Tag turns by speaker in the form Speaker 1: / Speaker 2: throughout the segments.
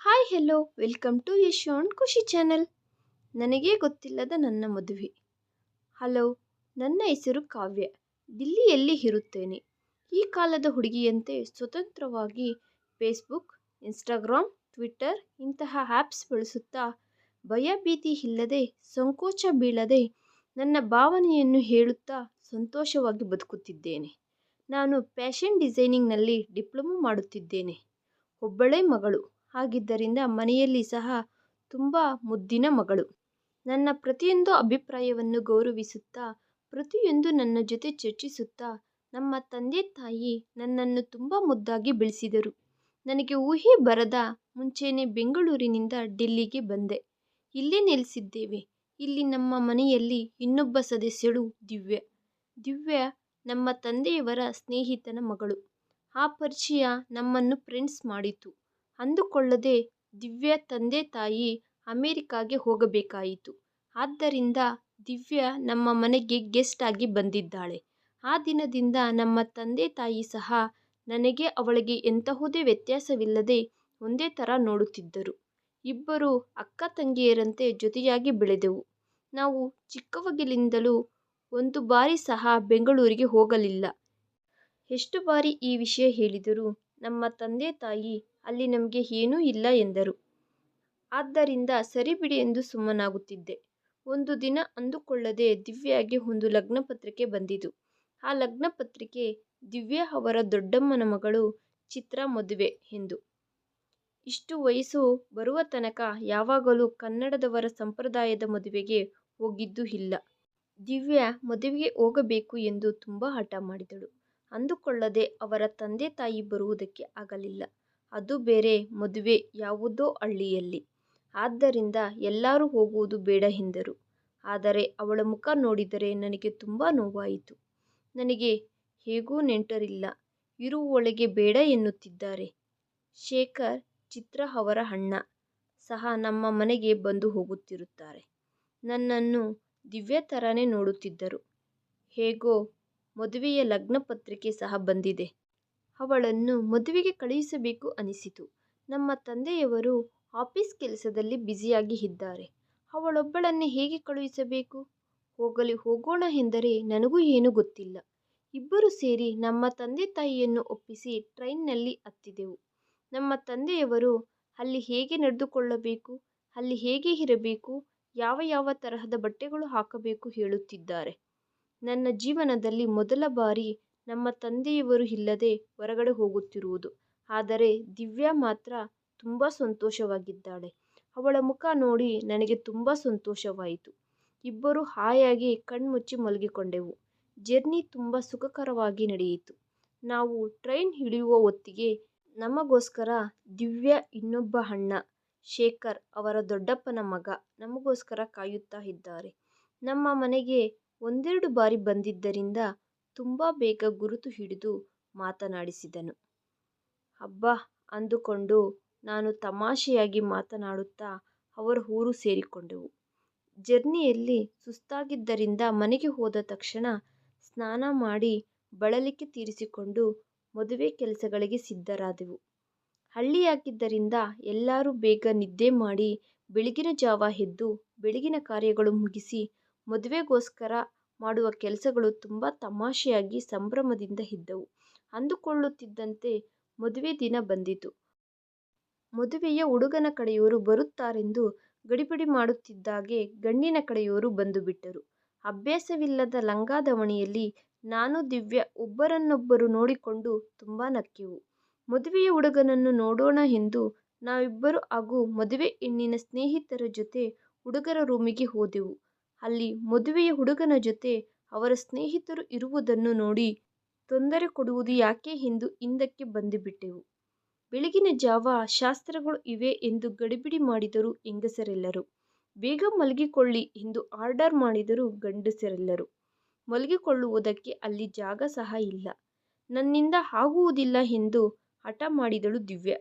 Speaker 1: Hi hello welcome to ಯಶೋಣ್ Khushi channel ನನಗೇ ಗೊತ್ತಿಲ್ಲದ ನನ್ನ ಮದುವೆ. ಹಲೋ ನನ್ನ ಹೆಸರು ಕಾವ್ಯ. ದಿಲ್ಲಿಯಲ್ಲಿ ಇರುತ್ತೇನೆ. ಈ ಕಾಲದ ಹುಡುಗಿಯಂತೆ ಸ್ವತಂತ್ರವಾಗಿ ಫೇಸ್ಬುಕ್ ಇನ್ಸ್ಟಾಗ್ರಾಮ್ ಟ್ವಿಟ್ಟರ್ ಇಂತಹ ಆ್ಯಪ್ಸ್ ಬಳಸುತ್ತಾ ಭಯಭೀತಿ ಇಲ್ಲದೆ, ಸಂಕೋಚ ಬೀಳದೆ ನನ್ನ ಭಾವನೆಯನ್ನು ಹೇಳುತ್ತಾ ಸಂತೋಷವಾಗಿ ಬದುಕುತ್ತಿದ್ದೇನೆ. ನಾನು ಫ್ಯಾಷನ್ ಡಿಸೈನಿಂಗ್ನಲ್ಲಿ ಡಿಪ್ಲೊಮೊ ಮಾಡುತ್ತಿದ್ದೇನೆ. ಒಬ್ಬಳೇ ಮಗಳು. ಹಾಗಿದ್ದರಿಂದ ಮನೆಯಲ್ಲಿ ಸಹ ತುಂಬ ಮುದ್ದಿನ ಮಗಳು. ನನ್ನ ಪ್ರತಿಯೊಂದು ಅಭಿಪ್ರಾಯವನ್ನು ಗೌರವಿಸುತ್ತಾ, ಪ್ರತಿಯೊಂದು ನನ್ನ ಜೊತೆ ಚರ್ಚಿಸುತ್ತಾ, ನಮ್ಮ ತಂದೆ ತಾಯಿ ನನ್ನನ್ನು ತುಂಬ ಮುದ್ದಾಗಿ ಬೆಳೆಸಿದರು. ನನಗೆ ಊಹೆ ಬರದ ಮುಂಚೆಯೇ ಬೆಂಗಳೂರಿನಿಂದ ಡೆಲ್ಲಿಗೆ ಬಂದೆ. ಇಲ್ಲೇ ನೆಲೆಸಿದ್ದೇವೆ. ಇಲ್ಲಿ ನಮ್ಮ ಮನೆಯಲ್ಲಿ ಇನ್ನೊಬ್ಬ ಸದಸ್ಯಳು ದಿವ್ಯ. ದಿವ್ಯ ನಮ್ಮ ತಂದೆಯವರ ಸ್ನೇಹಿತನ ಮಗಳು. ಆ ಪರಿಚಯ ನಮ್ಮನ್ನು ಫ್ರೆಂಡ್ಸ್ ಮಾಡಿತು. ಅಂದುಕೊಳ್ಳದೆ ದಿವ್ಯ ತಂದೆ ತಾಯಿ ಅಮೆರಿಕಾಗೆ ಹೋಗಬೇಕಾಯಿತು. ಆದ್ದರಿಂದ ದಿವ್ಯ ನಮ್ಮ ಮನೆಗೆ ಗೆಸ್ಟ್ ಆಗಿ ಬಂದಿದ್ದಾಳೆ. ಆ ದಿನದಿಂದ ನಮ್ಮ ತಂದೆ ತಾಯಿ ಸಹ ನನಗೆ ಅವಳಿಗೆ ಎಂತಹುದೇ ವ್ಯತ್ಯಾಸವಿಲ್ಲದೆ ಒಂದೇ ಥರ ನೋಡುತ್ತಿದ್ದರು. ಇಬ್ಬರು ಅಕ್ಕ ತಂಗಿಯರಂತೆ ಜೊತೆಯಾಗಿ ಬೆಳೆದೆವು. ನಾವು ಚಿಕ್ಕವಗಿಲಿಂದಲೂ ಒಂದು ಬಾರಿ ಸಹ ಬೆಂಗಳೂರಿಗೆ ಹೋಗಲಿಲ್ಲ. ಎಷ್ಟು ಬಾರಿ ಈ ವಿಷಯ ಹೇಳಿದರೂ ನಮ್ಮ ತಂದೆ ತಾಯಿ ಅಲ್ಲಿ ನಮಗೆ ಏನೂ ಇಲ್ಲ ಎಂದರು. ಆದ್ದರಿಂದ ಸರಿ ಬಿಡಿ ಎಂದು ಸುಮ್ಮನಾಗುತ್ತಿದ್ದೆ. ಒಂದು ದಿನ ಅಂದುಕೊಳ್ಳದೆ ದಿವ್ಯಾಗೆ ಒಂದು ಲಗ್ನ ಪತ್ರಿಕೆ ಬಂದಿತು. ಆ ಲಗ್ನ ಪತ್ರಿಕೆ ದಿವ್ಯ ಅವರ ದೊಡ್ಡಮ್ಮನ ಮಗಳು ಚಿತ್ರ ಮದುವೆ ಎಂದು. ಇಷ್ಟು ವಯಸ್ಸು ಬರುವ ತನಕ ಯಾವಾಗಲೂ ಕನ್ನಡದವರ ಸಂಪ್ರದಾಯದ ಮದುವೆಗೆ ಹೋಗಿದ್ದು ಇಲ್ಲ. ದಿವ್ಯ ಮದುವೆಗೆ ಹೋಗಬೇಕು ಎಂದು ತುಂಬ ಹಠ ಮಾಡಿದಳು. ಅಂದುಕೊಳ್ಳದೆ ಅವರ ತಂದೆ ತಾಯಿ ಬರುವುದಕ್ಕೆ ಆಗಲಿಲ್ಲ. ಅದು ಬೇರೆ ಮದುವೆ ಯಾವುದೋ ಹಳ್ಳಿಯಲ್ಲಿ. ಆದ್ದರಿಂದ ಎಲ್ಲರೂ ಹೋಗುವುದು ಬೇಡ ಎಂದರು. ಆದರೆ ಅವಳ ಮುಖ ನೋಡಿದರೆ ನನಗೆ ತುಂಬ ನೋವಾಯಿತು. ನನಗೆ ಹೇಗೂ ನೆಂಟರಿಲ್ಲ ಇರುವೊಳಗೆ ಬೇಡ ಎನ್ನುತ್ತಿದ್ದಾರೆ. ಶೇಖರ್ ಚಿತ್ರ ಅವರ ಅಣ್ಣ. ಸಹ ನಮ್ಮ ಮನೆಗೆ ಬಂದು ಹೋಗುತ್ತಿರುತ್ತಾರೆ. ನನ್ನನ್ನು ದಿವ್ಯ ಥರನೇ ನೋಡುತ್ತಿದ್ದರು. ಹೇಗೋ ಮದುವೆಯ ಲಗ್ನ ಪತ್ರಿಕೆ ಸಹ ಬಂದಿದೆ. ಅವಳನ್ನು ಮದುವೆಗೆ ಕಳುಹಿಸಬೇಕು ಅನಿಸಿತು. ನಮ್ಮ ತಂದೆಯವರು ಆಫೀಸ್ ಕೆಲಸದಲ್ಲಿ ಬ್ಯುಸಿಯಾಗಿ ಇದ್ದಾರೆ. ಅವಳೊಬ್ಬಳನ್ನೇ ಹೇಗೆ ಕಳುಹಿಸಬೇಕು? ಹೋಗಲಿ ಹೋಗೋಣ ಎಂದರೆ ನನಗೂ ಏನೂ ಗೊತ್ತಿಲ್ಲ. ಇಬ್ಬರು ಸೇರಿ ನಮ್ಮ ತಂದೆ ತಾಯಿಯನ್ನು ಒಪ್ಪಿಸಿ ಟ್ರೈನ್ನಲ್ಲಿ ಹತ್ತಿದೆವು. ನಮ್ಮ ತಂದೆಯವರು ಅಲ್ಲಿ ಹೇಗೆ ನಡೆದುಕೊಳ್ಳಬೇಕು, ಅಲ್ಲಿ ಹೇಗೆ ಇರಬೇಕು, ಯಾವ ಯಾವ ತರಹದ ಬಟ್ಟೆಗಳು ಹಾಕಬೇಕು ಹೇಳುತ್ತಿದ್ದಾರೆ. ನನ್ನ ಜೀವನದಲ್ಲಿ ಮೊದಲ ಬಾರಿ ನಮ್ಮ ತಂದೆಯವರು ಇಲ್ಲದೆ ಹೊರಗಡೆ ಹೋಗುತ್ತಿರುವುದು. ಆದರೆ ದಿವ್ಯಾ ಮಾತ್ರ ತುಂಬ ಸಂತೋಷವಾಗಿದ್ದಾಳೆ. ಅವಳ ಮುಖ ನೋಡಿ ನನಗೆ ತುಂಬ ಸಂತೋಷವಾಯಿತು. ಇಬ್ಬರು ಹಾಯಾಗಿ ಕಣ್ಮುಚ್ಚಿ ಮಲಗಿಕೊಂಡೆವು. ಜರ್ನಿ ತುಂಬ ಸುಖಕರವಾಗಿ ನಡೆಯಿತು. ನಾವು ಟ್ರೈನ್ ಹಿಡಿಯುವ ಹೊತ್ತಿಗೆ ನಮಗೋಸ್ಕರ ದಿವ್ಯ ಇನ್ನೊಬ್ಬ ಅಣ್ಣ, ಶೇಖರ್ ಅವರ ದೊಡ್ಡಪ್ಪನ ಮಗ ನಮಗೋಸ್ಕರ ಕಾಯುತ್ತಾ ಇದ್ದಾರೆ. ನಮ್ಮ ಮನೆಗೆ ಒಂದೆರಡು ಬಾರಿ ಬಂದಿದ್ದರಿಂದ ತುಂಬ ಬೇಗ ಗುರುತು ಹಿಡಿದು ಮಾತನಾಡಿಸಿದನು. ಅಬ್ಬಾ, ಅಂದುಕೊಂಡು ನಾನು ತಮಾಷೆಯಾಗಿ ಮಾತನಾಡುತ್ತಾ ಅವರ ಊರು ಸೇರಿಕೊಂಡೆವು. ಜರ್ನಿಯಲ್ಲಿ ಸುಸ್ತಾಗಿದ್ದರಿಂದ ಮನೆಗೆ ಹೋದ ತಕ್ಷಣ ಸ್ನಾನ ಮಾಡಿ ಬಳಲಿಕೆ ತೀರಿಸಿಕೊಂಡು ಮದುವೆ ಕೆಲಸಗಳಿಗೆ ಸಿದ್ಧರಾದೆವು. ಹಳ್ಳಿಯಾಗಿದ್ದರಿಂದ ಎಲ್ಲರೂ ಬೇಗ ನಿದ್ದೆ ಮಾಡಿ ಬೆಳಗಿನ ಜಾವ ಎದ್ದು ಬೆಳಗಿನ ಕಾರ್ಯಗಳು ಮುಗಿಸಿ ಮದುವೆಗೋಸ್ಕರ ಮಾಡುವ ಕೆಲಸಗಳು ತುಂಬ ತಮಾಷೆಯಾಗಿ ಸಂಭ್ರಮದಿಂದ ಇದ್ದವು. ಅಂದುಕೊಳ್ಳುತ್ತಿದ್ದಂತೆ ಮದುವೆ ದಿನ ಬಂದಿತು. ಮದುವೆಯ ಹುಡುಗನ ಕಡೆಯವರು ಬರುತ್ತಾರೆಂದು ಗಡಿಬಿಡಿ ಮಾಡುತ್ತಿದ್ದಾಗೆ ಗಂಡಿನ ಕಡೆಯವರು ಬಂದು ಬಿಟ್ಟರು. ಅಭ್ಯಾಸವಿಲ್ಲದ ಲಂಗಾದವಣಿಯಲ್ಲಿ ನಾನು, ದಿವ್ಯ ಒಬ್ಬರನ್ನೊಬ್ಬರು ನೋಡಿಕೊಂಡು ತುಂಬ ನಕ್ಕೆವು. ಮದುವೆಯ ಹುಡುಗನನ್ನು ನೋಡೋಣ ಎಂದು ನಾವಿಬ್ಬರು ಹಾಗೂ ಮದುವೆ ಹೆಣ್ಣಿನ ಸ್ನೇಹಿತರ ಜೊತೆ ಹುಡುಗರ ರೂಮಿಗೆ ಹೋದೆವು. ಅಲ್ಲಿ ಮದುವೆಯ ಹುಡುಗನ ಜೊತೆ ಅವರ ಸ್ನೇಹಿತರು ಇರುವುದನ್ನು ನೋಡಿ ತೊಂದರೆ ಕೊಡುವುದು ಯಾಕೆ ಎಂದು ಹಿಂದಕ್ಕೆ ಬಂದುಬಿಟ್ಟೆವು. ಬೆಳಗಿನ ಜಾವ ಶಾಸ್ತ್ರಗಳು ಇವೆ ಎಂದು ಗಡಿಬಿಡಿ ಮಾಡಿದರು ಹೆಂಗಸರೆಲ್ಲರೂ? ಬೇಗ ಮಲಗಿಕೊಳ್ಳಿ ಎಂದು ಆರ್ಡರ್ ಮಾಡಿದರು ಗಂಡಸರೆಲ್ಲರೂ. ಮಲಗಿಕೊಳ್ಳುವುದಕ್ಕೆ ಅಲ್ಲಿ ಜಾಗ ಸಹ ಇಲ್ಲ. ನನ್ನಿಂದ ಆಗುವುದಿಲ್ಲ ಎಂದು ಹಠ ಮಾಡಿದಳು ದಿವ್ಯ.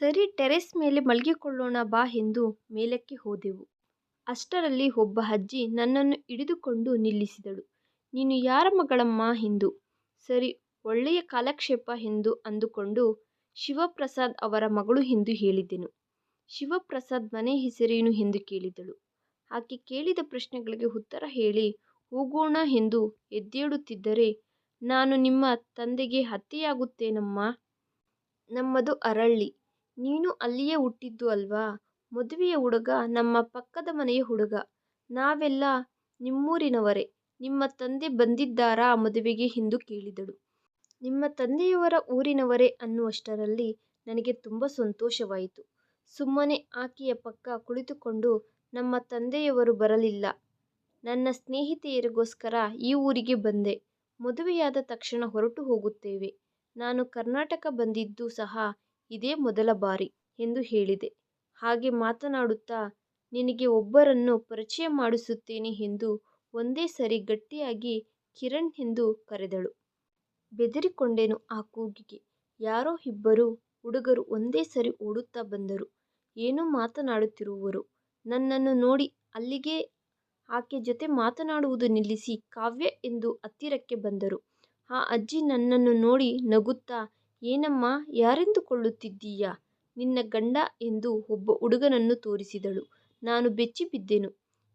Speaker 1: ಸರಿ ಟೆರೇಸ್ ಮೇಲೆ ಮಲಗಿಕೊಳ್ಳೋಣ ಬಾ ಎಂದು ಮೇಲಕ್ಕೆ ಹೋದೆವು. ಅಷ್ಟರಲ್ಲಿ ಒಬ್ಬ ಅಜ್ಜಿ ನನ್ನನ್ನು ಹಿಡಿದುಕೊಂಡು ನಿಲ್ಲಿಸಿದಳು ನೀನು ಯಾರ ಮಗಳಮ್ಮ ಎಂದು ಸರಿ ಒಳ್ಳೆಯ ಕಾಲಕ್ಷೇಪ ಎಂದು ಅಂದುಕೊಂಡು ಶಿವಪ್ರಸಾದ್ ಅವರ ಮಗಳು ಎಂದು ಹೇಳಿದೆನು ಶಿವಪ್ರಸಾದ್ ಮನೆ ಹೆಸರೇನು ಎಂದು ಕೇಳಿದಳು. ಆಕೆ ಕೇಳಿದ ಪ್ರಶ್ನೆಗಳಿಗೆ ಉತ್ತರ ಹೇಳಿ ಹೋಗೋಣ ಎಂದು ಎದ್ದೇಳುತ್ತಿದ್ದರೆ, ನಾನು ನಿಮ್ಮ ತಂದೆಗೆ ಅತ್ತೆಯಾಗುತ್ತೇನಮ್ಮಾ? ನಮ್ಮದು ಅರಳ್ಳಿ. ನೀನು ಅಲ್ಲಿಯೇ ಹುಟ್ಟಿದ್ದು ಅಲ್ವಾ? ಮದುವೆಯ ಹುಡುಗ ನಮ್ಮ ಪಕ್ಕದ ಮನೆಯ ಹುಡುಗ. ನಾವೆಲ್ಲ ನಿಮ್ಮೂರಿನವರೇ. ನಿಮ್ಮ ತಂದೆ ಬಂದಿದ್ದಾರಾ ಮದುವೆಗೆ ಎಂದು ಕೇಳಿದಳು. ನಿಮ್ಮ ತಂದೆಯವರ ಊರಿನವರೇ ಅನ್ನುವಷ್ಟರಲ್ಲಿ ನನಗೆ ತುಂಬ ಸಂತೋಷವಾಯಿತು. ಸುಮ್ಮನೆ ಆಕೆಯ ಪಕ್ಕ ಕುಳಿತುಕೊಂಡು ನಮ್ಮ ತಂದೆಯವರು ಬರಲಿಲ್ಲ. ನನ್ನ ಸ್ನೇಹಿತೆಯರಿಗೋಸ್ಕರ ಈ ಊರಿಗೆ ಬಂದೆ. ಮದುವೆಯಾದ ತಕ್ಷಣ ಹೊರಟು ಹೋಗುತ್ತೇವೆ. ನಾನು ಕರ್ನಾಟಕ ಬಂದಿದ್ದು ಸಹ ಇದೇ ಮೊದಲ ಬಾರಿ ಎಂದು ಹೇಳಿದೆ. ಹಾಗೆ ಮಾತನಾಡುತ್ತಾ, ನಿನಗೆ ಒಬ್ಬರನ್ನು ಪರಿಚಯ ಮಾಡಿಸುತ್ತೇನೆ ಎಂದು ಒಂದೇ ಸರಿ ಗಟ್ಟಿಯಾಗಿ ಕಿರಣ್ ಎಂದು ಕರೆದಳು. ಬೆದರಿಕೊಂಡೆನು ಆ ಕೂಗಿಗೆ. ಯಾರೋ ಇಬ್ಬರು ಹುಡುಗರು ಒಂದೇ ಸರಿ ಓಡುತ್ತಾ ಬಂದರು. ಏನು ಮಾತನಾಡುತ್ತಿರುವರು. ನನ್ನನ್ನು ನೋಡಿ ಅಲ್ಲಿಗೆ ಆಕೆ ಜೊತೆ ಮಾತನಾಡುವುದು ನಿಲ್ಲಿಸಿ ಕಾವ್ಯ ಎಂದು ಹತ್ತಿರಕ್ಕೆ ಬಂದರು. ಆ ಅಜ್ಜಿ ನನ್ನನ್ನು ನೋಡಿ ನಗುತ್ತಾ, ಏನಮ್ಮಾ, ಯಾರೆಂದುಕೊಳ್ಳುತ್ತಿದ್ದೀಯಾ? ನಿನ್ನ ಗಂಡ ಎಂದು ಒಬ್ಬ ಹುಡುಗನನ್ನು ತೋರಿಸಿದಳು. ನಾನು ಬೆಚ್ಚಿಬಿದ್ದೆನು.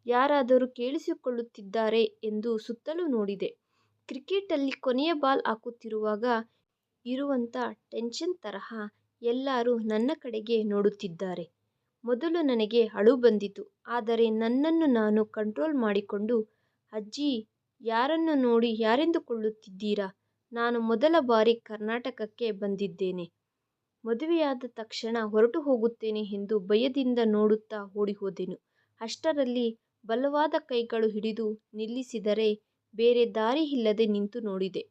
Speaker 1: ಯಾರಾದರೂ ಕೇಳಿಸಿಕೊಳ್ಳುತ್ತಿದ್ದಾರೆ ಎಂದು ಸುತ್ತಲೂ ನೋಡಿದೆ. ಕ್ರಿಕೆಟಲ್ಲಿ ಕೊನೆಯ ಬಾಲ್ ಹಾಕುತ್ತಿರುವಾಗ ಇರುವಂಥ ಟೆನ್ಷನ್ ತರಹ ಎಲ್ಲರೂ ನನ್ನ ಕಡೆಗೆ ನೋಡುತ್ತಿದ್ದಾರೆ. ಮೊದಲು ನನಗೆ ಅಳು ಬಂದಿತು. ಆದರೆ ನನ್ನನ್ನು ನಾನು ಕಂಟ್ರೋಲ್ ಮಾಡಿಕೊಂಡು, ಅಜ್ಜಿ, ಯಾರನ್ನು ನೋಡಿ ಯಾರೆಂದುಕೊಳ್ಳುತ್ತಿದ್ದೀರಾ? ನಾನು ಮೊದಲ ಬಾರಿ ಕರ್ನಾಟಕಕ್ಕೆ ಬಂದಿದ್ದೇನೆ. ಮದುವೆಯಾದ ತಕ್ಷಣ ಹೊರಟು ಹೋಗುತ್ತೇನೆ ಎಂದು ಭಯದಿಂದ ನೋಡುತ್ತಾ ಓಡಿಹೋದೆನು. ಅಷ್ಟರಲ್ಲಿ ಬಲವಾದ ಕೈಗಳು ಹಿಡಿದು ನಿಲ್ಲಿಸಿದರೆ ಬೇರೆ ದಾರಿ ಇಲ್ಲದೆ ನಿಂತು ನೋಡಿದೆ.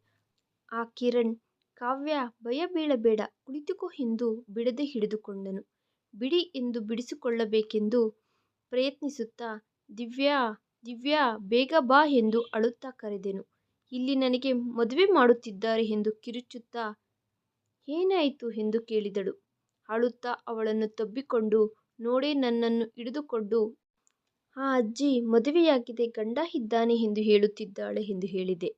Speaker 1: ಆ ಕಿರಣ್, ಕಾವ್ಯ, ಭಯ ಬೀಳಬೇಡ, ಕುಳಿತುಕೋ ಎಂದು ಬಿಡದೆ ಹಿಡಿದುಕೊಂಡನು. ಬಿಡಿ ಎಂದು ಬಿಡಿಸಿಕೊಳ್ಳಬೇಕೆಂದು ಪ್ರಯತ್ನಿಸುತ್ತಾ ದಿವ್ಯಾ ದಿವ್ಯಾ, ಬೇಗ ಬಾ ಎಂದು ಅಳುತ್ತಾ ಕರೆದೆನು. ಇಲ್ಲಿ ನನಗೆ ಮದುವೆ ಮಾಡುತ್ತಿದ್ದಾರೆ ಎಂದು ಕಿರುಚುತ್ತಾ ಏನಾಯಿತು ಎಂದು ಕೇಳಿದಳು. ಅಳುತ್ತಾ ಅವಳನ್ನು ತಬ್ಬಿಕೊಂಡು, ನೋಡೇ ನನ್ನನ್ನು ಹಿಡಿದುಕೊಂಡು, ಆ ಅಜ್ಜಿ ಮದುವೆಯಾಗಿದೆ, ಗಂಡ ಇದ್ದಾನೆ ಎಂದು ಹೇಳುತ್ತಿದ್ದಾಳೆ ಎಂದು ಹೇಳಿದೆ.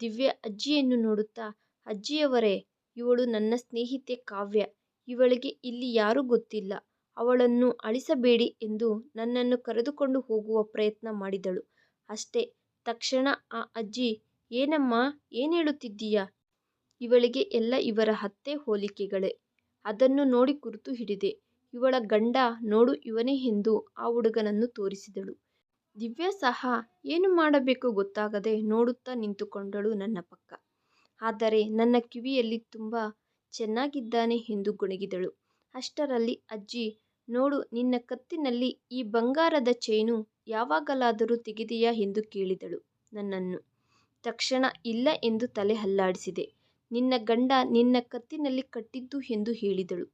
Speaker 1: ದಿವ್ಯ ಅಜ್ಜಿಯನ್ನು ನೋಡುತ್ತಾ, ಅಜ್ಜಿಯವರೇ, ಇವಳು ನನ್ನ ಸ್ನೇಹಿತೆ ಕಾವ್ಯ. ಇವಳಿಗೆ ಇಲ್ಲಿ ಯಾರೂ ಗೊತ್ತಿಲ್ಲ. ಅವಳನ್ನು ಅಳಿಸಬೇಡಿ ಎಂದು ನನ್ನನ್ನು ಕರೆದುಕೊಂಡು ಹೋಗುವ ಪ್ರಯತ್ನ ಮಾಡಿದಳು. ಅಷ್ಟೇ, ತಕ್ಷಣ ಆ ಅಜ್ಜಿ, ಏನಮ್ಮಾ ಏನೇಳುತ್ತಿದ್ದೀಯಾ? ಇವಳಿಗೆ ಎಲ್ಲ ಇವರ ಅತ್ತೆ ಹೋಲಿಕೆಗಳೇ. ಅದನ್ನು ನೋಡಿ ಕುರುತು ಹಿಡಿದೆ. ಇವಳ ಗಂಡ ನೋಡು ಇವನೇ ಎಂದು ಆ ಹುಡುಗನನ್ನು ತೋರಿಸಿದಳು. ದಿವ್ಯಾ ಸಹ ಏನು ಮಾಡಬೇಕು ಗೊತ್ತಾಗದೆ ನೋಡುತ್ತಾ ನಿಂತುಕೊಂಡಳು ನನ್ನ ಪಕ್ಕ. ಆದರೆ ನನ್ನ ಕಿವಿಯಲ್ಲಿ ತುಂಬ ಚೆನ್ನಾಗಿದ್ದಾನೆ ಎಂದು ಗುಣಗಿದಳು ಅಷ್ಟರಲ್ಲಿ ಅಜ್ಜಿ, ನೋಡು ನಿನ್ನ ಕತ್ತಿನಲ್ಲಿ ಈ ಬಂಗಾರದ ಚೈನು ಯಾವಾಗಲಾದರೂ ತೆಗೆದೆಯಾ ಎಂದು ಕೇಳಿದಳು ನನ್ನನ್ನು. ತಕ್ಷಣ ಇಲ್ಲ ಎಂದು ತಲೆ ಅಲ್ಲಾಡಿಸಿದೆ. ನಿನ್ನ ಗಂಡ ನಿನ್ನ ಕತ್ತಿನಲ್ಲಿ ಕಟ್ಟಿದ್ದು ಎಂದು ಹೇಳಿದಳು.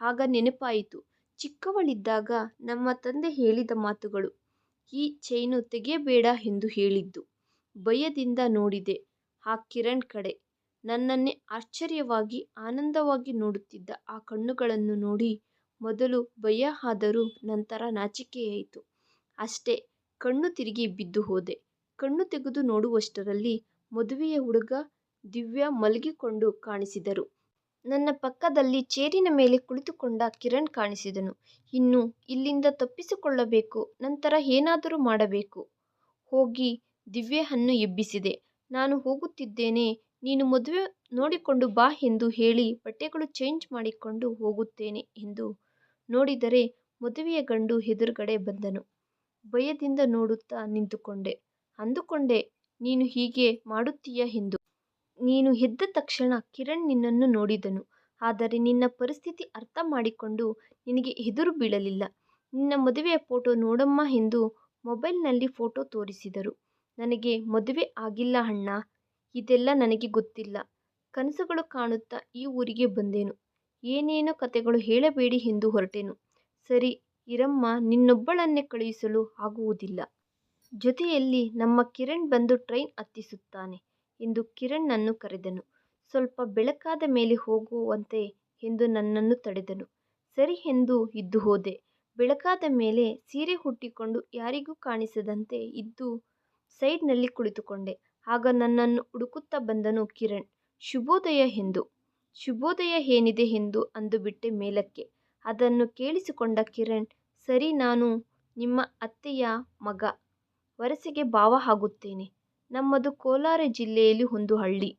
Speaker 1: ಆಗ ನೆನಪಾಯಿತು, ಚಿಕ್ಕವಳಿದ್ದಾಗ ನಮ್ಮ ತಂದೆ ಹೇಳಿದ ಮಾತುಗಳು. ಈ ಚೈನು ತೆಗೆಯಬೇಡ ಎಂದು ಹೇಳಿದ್ದು. ಭಯದಿಂದ ನೋಡಿದೆ, ಆ ಕಿರಣ್ ಕಡೆ. ನನ್ನನ್ನೇ ಆಶ್ಚರ್ಯವಾಗಿ, ಆನಂದವಾಗಿ ನೋಡುತ್ತಿದ್ದ ಆ ಕಣ್ಣುಗಳನ್ನು ನೋಡಿ ಮೊದಲು ಭಯ ಆದರೂ ನಂತರ ನಾಚಿಕೆಯಾಯಿತು. ಅಷ್ಟೇ, ಕಣ್ಣು ತಿರುಗಿ ಬಿದ್ದು ಹೋದೆ. ಕಣ್ಣು ತೆಗೆದು ನೋಡುವಷ್ಟರಲ್ಲಿ ಮದುವೆಯ ಹುಡುಗ ದಿವ್ಯಾ ಮಲಗಿಕೊಂಡು ಕಾಣಿಸಿದರು. ನನ್ನ ಪಕ್ಕದಲ್ಲಿ ಚೇರಿನ ಮೇಲೆ ಕುಳಿತುಕೊಂಡ ಕಿರಣ್ ಕಾಣಿಸಿದನು. ಇನ್ನು ಇಲ್ಲಿಂದ ತಪ್ಪಿಸಿಕೊಳ್ಳಬೇಕು, ನಂತರ ಏನಾದರೂ ಮಾಡಬೇಕು. ಹೋಗಿ ದಿವ್ಯಾಯನ್ನು ಎಬ್ಬಿಸಿದೆ. ನಾನು ಹೋಗುತ್ತಿದ್ದೇನೆ, ನೀನು ಮದುವೆ ನೋಡಿಕೊಂಡು ಬಾ ಎಂದು ಹೇಳಿ ಬಟ್ಟೆಗಳು ಚೇಂಜ್ ಮಾಡಿಕೊಂಡು ಹೋಗುತ್ತೇನೆ ಎಂದು ನೋಡಿದರೆ ಮದುವೆಯ ಗಂಡು ಎದುರುಗಡೆ ಬಂದನು. ಭಯದಿಂದ ನೋಡುತ್ತಾ ನಿಂತುಕೊಂಡೆ. ಅಂದುಕೊಂಡೆ, ನೀನು ಹೀಗೆ ಮಾಡುತ್ತೀಯ ಎಂದು. ನೀನು ಎದ್ದ ತಕ್ಷಣ ಕಿರಣ್ ನಿನ್ನನ್ನು ನೋಡಿದನು. ಆದರೆ ನಿನ್ನ ಪರಿಸ್ಥಿತಿ ಅರ್ಥ ಮಾಡಿಕೊಂಡು ನಿನಗೆ ಎದುರು ಬೀಳಲಿಲ್ಲ. ನಿನ್ನ ಮದುವೆಯ ಫೋಟೋ ನೋಡಮ್ಮ ಎಂದು ಮೊಬೈಲ್ನಲ್ಲಿ ಫೋಟೋ ತೋರಿಸಿದರು. ನನಗೆ ಮದುವೆ ಆಗಿಲ್ಲ ಅಣ್ಣ ಇದೆಲ್ಲ ನನಗೆ ಗೊತ್ತಿಲ್ಲ. ಕನಸುಗಳು ಕಾಣುತ್ತಾ ಈ ಊರಿಗೆ ಬಂದೆನು. ಏನೇನೋ ಕತೆಗಳು ಹೇಳಬೇಡಿ ಎಂದು ಹೊರಟೆನು. ಸರಿ, ಇರಮ್ಮ, ನಿನ್ನೊಬ್ಬಳನ್ನೇ ಕಳುಹಿಸಲು ಆಗುವುದಿಲ್ಲ. ಜೊತೆಯಲ್ಲಿ ನಮ್ಮ ಕಿರಣ್ ಬಂದು ಟ್ರೈನ್ ಹತ್ತಿಸುತ್ತಾನೆ ಎಂದು ಕಿರಣ್ ನನ್ನು ಕರೆದನು. ಸ್ವಲ್ಪ ಬೆಳಕಾದ ಮೇಲೆ ಹೋಗುವಂತೆ ಎಂದು ನನ್ನನ್ನು ತಡೆದನು. ಸರಿ ಎಂದು ಇದ್ದುಹೋದೆ. ಬೆಳಕಾದ ಮೇಲೆ ಸೀರೆ ಹುಟ್ಟಿಕೊಂಡು ಯಾರಿಗೂ ಕಾಣಿಸದಂತೆ ಇದ್ದು ಸೈಡ್ನಲ್ಲಿ ಕುಳಿತುಕೊಂಡೆ. ಆಗ ನನ್ನನ್ನು ಹುಡುಕುತ್ತಾ ಬಂದನು ಕಿರಣ್ ಶುಭೋದಯ ಎಂದು. ಶುಭೋದಯ ಏನಿದೆ ಎಂದು ಅಂದುಬಿಟ್ಟೆ ಮೇಲಕ್ಕೆ. ಅದನ್ನು ಕೇಳಿಸಿಕೊಂಡ ಕಿರಣ್, ಸರಿ, ನಾನು ನಿಮ್ಮ ಅತ್ತೆಯ ಮಗ ವರಸೆಗೆ ಭಾವ ಆಗುತ್ತೇನೆ. ನಮ್ಮದು ಕೋಲಾರ ಜಿಲ್ಲೆಯಲ್ಲಿ ಒಂದು ಹಳ್ಳಿ.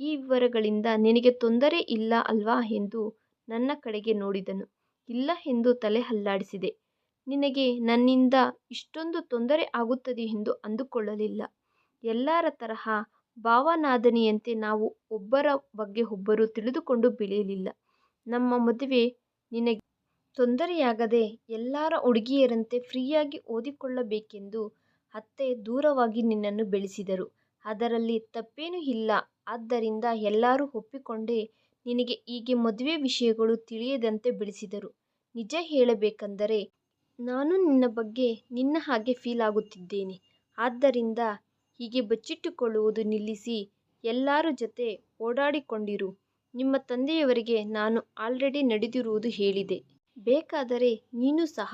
Speaker 1: ಈ ವಿವರಗಳಿಂದ ನಿನಗೆ ತೊಂದರೆ ಇಲ್ಲ ಅಲ್ವಾ ಎಂದು ನನ್ನ ಕಡೆಗೆ ನೋಡಿದನು. ಇಲ್ಲ ಎಂದು ತಲೆ ಅಲ್ಲಾಡಿಸಿದೆ. ನಿನಗೆ ನನ್ನಿಂದ ಇಷ್ಟೊಂದು ತೊಂದರೆ ಆಗುತ್ತದೆ ಎಂದು ಅಂದುಕೊಳ್ಳಲಿಲ್ಲ. ಎಲ್ಲರ ತರಹ ಭಾವನಾದನಿಯಂತೆ ನಾವು ಒಬ್ಬರ ಬಗ್ಗೆ ಒಬ್ಬರು ತಿಳಿದುಕೊಂಡು ಬೆಳೆಯಲಿಲ್ಲ. ನಮ್ಮ ಮದುವೆ ನಿನಗೆ ತೊಂದರೆಯಾಗದೆ ಎಲ್ಲರ ಹುಡುಗಿಯರಂತೆ ಫ್ರೀಯಾಗಿ ಓದಿಕೊಳ್ಳಬೇಕೆಂದು ಅತ್ತೆ ದೂರವಾಗಿ ನಿನ್ನನ್ನು ಬೆಳೆಸಿದರು. ಅದರಲ್ಲಿ ತಪ್ಪೇನೂ ಇಲ್ಲ. ಆದ್ದರಿಂದ ಎಲ್ಲರೂ ಒಪ್ಪಿಕೊಂಡೇ ನಿನಗೆ ಹೀಗೆ ಮದುವೆ ವಿಷಯಗಳು ತಿಳಿಯದಂತೆ ಬೆಳೆಸಿದರು. ನಿಜ ಹೇಳಬೇಕೆಂದರೆ ನಾನು ನಿನ್ನ ಬಗ್ಗೆ ನಿನ್ನ ಹಾಗೆ ಫೀಲ್ ಆಗುತ್ತಿದ್ದೇನೆ. ಆದ್ದರಿಂದ ಹೀಗೆ ಬಚ್ಚಿಟ್ಟುಕೊಳ್ಳುವುದು ನಿಲ್ಲಿಸಿ ಎಲ್ಲರ ಜೊತೆ ಓಡಾಡಿಕೊಂಡಿರು. ನಿಮ್ಮ ತಂದೆಯವರಿಗೆ ನಾನು ಆಲ್ರೆಡಿ ನಡೆದಿರುವುದು ಹೇಳಿದೆ. ಬೇಕಾದರೆ ನೀನು ಸಹ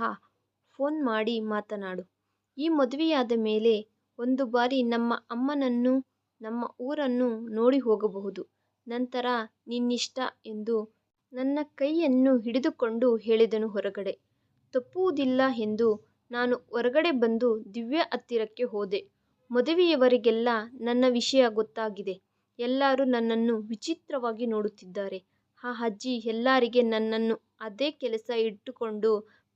Speaker 1: ಫೋನ್ ಮಾಡಿ ಮಾತನಾಡು. ಈ ಮದುವೆಯಾದ ಮೇಲೆ ಒಂದು ಬಾರಿ ನಮ್ಮ ಅಮ್ಮನನ್ನು, ನಮ್ಮ ಊರನ್ನು ನೋಡಿ ಹೋಗಬಹುದು. ನಂತರ ನಿನ್ನಿಷ್ಟ ಎಂದು ನನ್ನ ಕೈಯನ್ನು ಹಿಡಿದುಕೊಂಡು ಹೇಳಿದನು ಹೊರಗಡೆ. ತಪ್ಪುವುದಿಲ್ಲ ಎಂದು ನಾನು ಹೊರಗಡೆ ಬಂದು ದಿವ್ಯ ಹತ್ತಿರಕ್ಕೆ ಹೋದೆ. ಮದುವೆಯವರಿಗೆಲ್ಲ ನನ್ನ ವಿಷಯ ಗೊತ್ತಾಗಿದೆ. ಎಲ್ಲರೂ ನನ್ನನ್ನು ವಿಚಿತ್ರವಾಗಿ ನೋಡುತ್ತಿದ್ದಾರೆ. ಆ ಅಜ್ಜಿ ಎಲ್ಲರಿಗೆ ನನ್ನನ್ನು ಅದೇ ಕೆಲಸ ಇಟ್ಟುಕೊಂಡು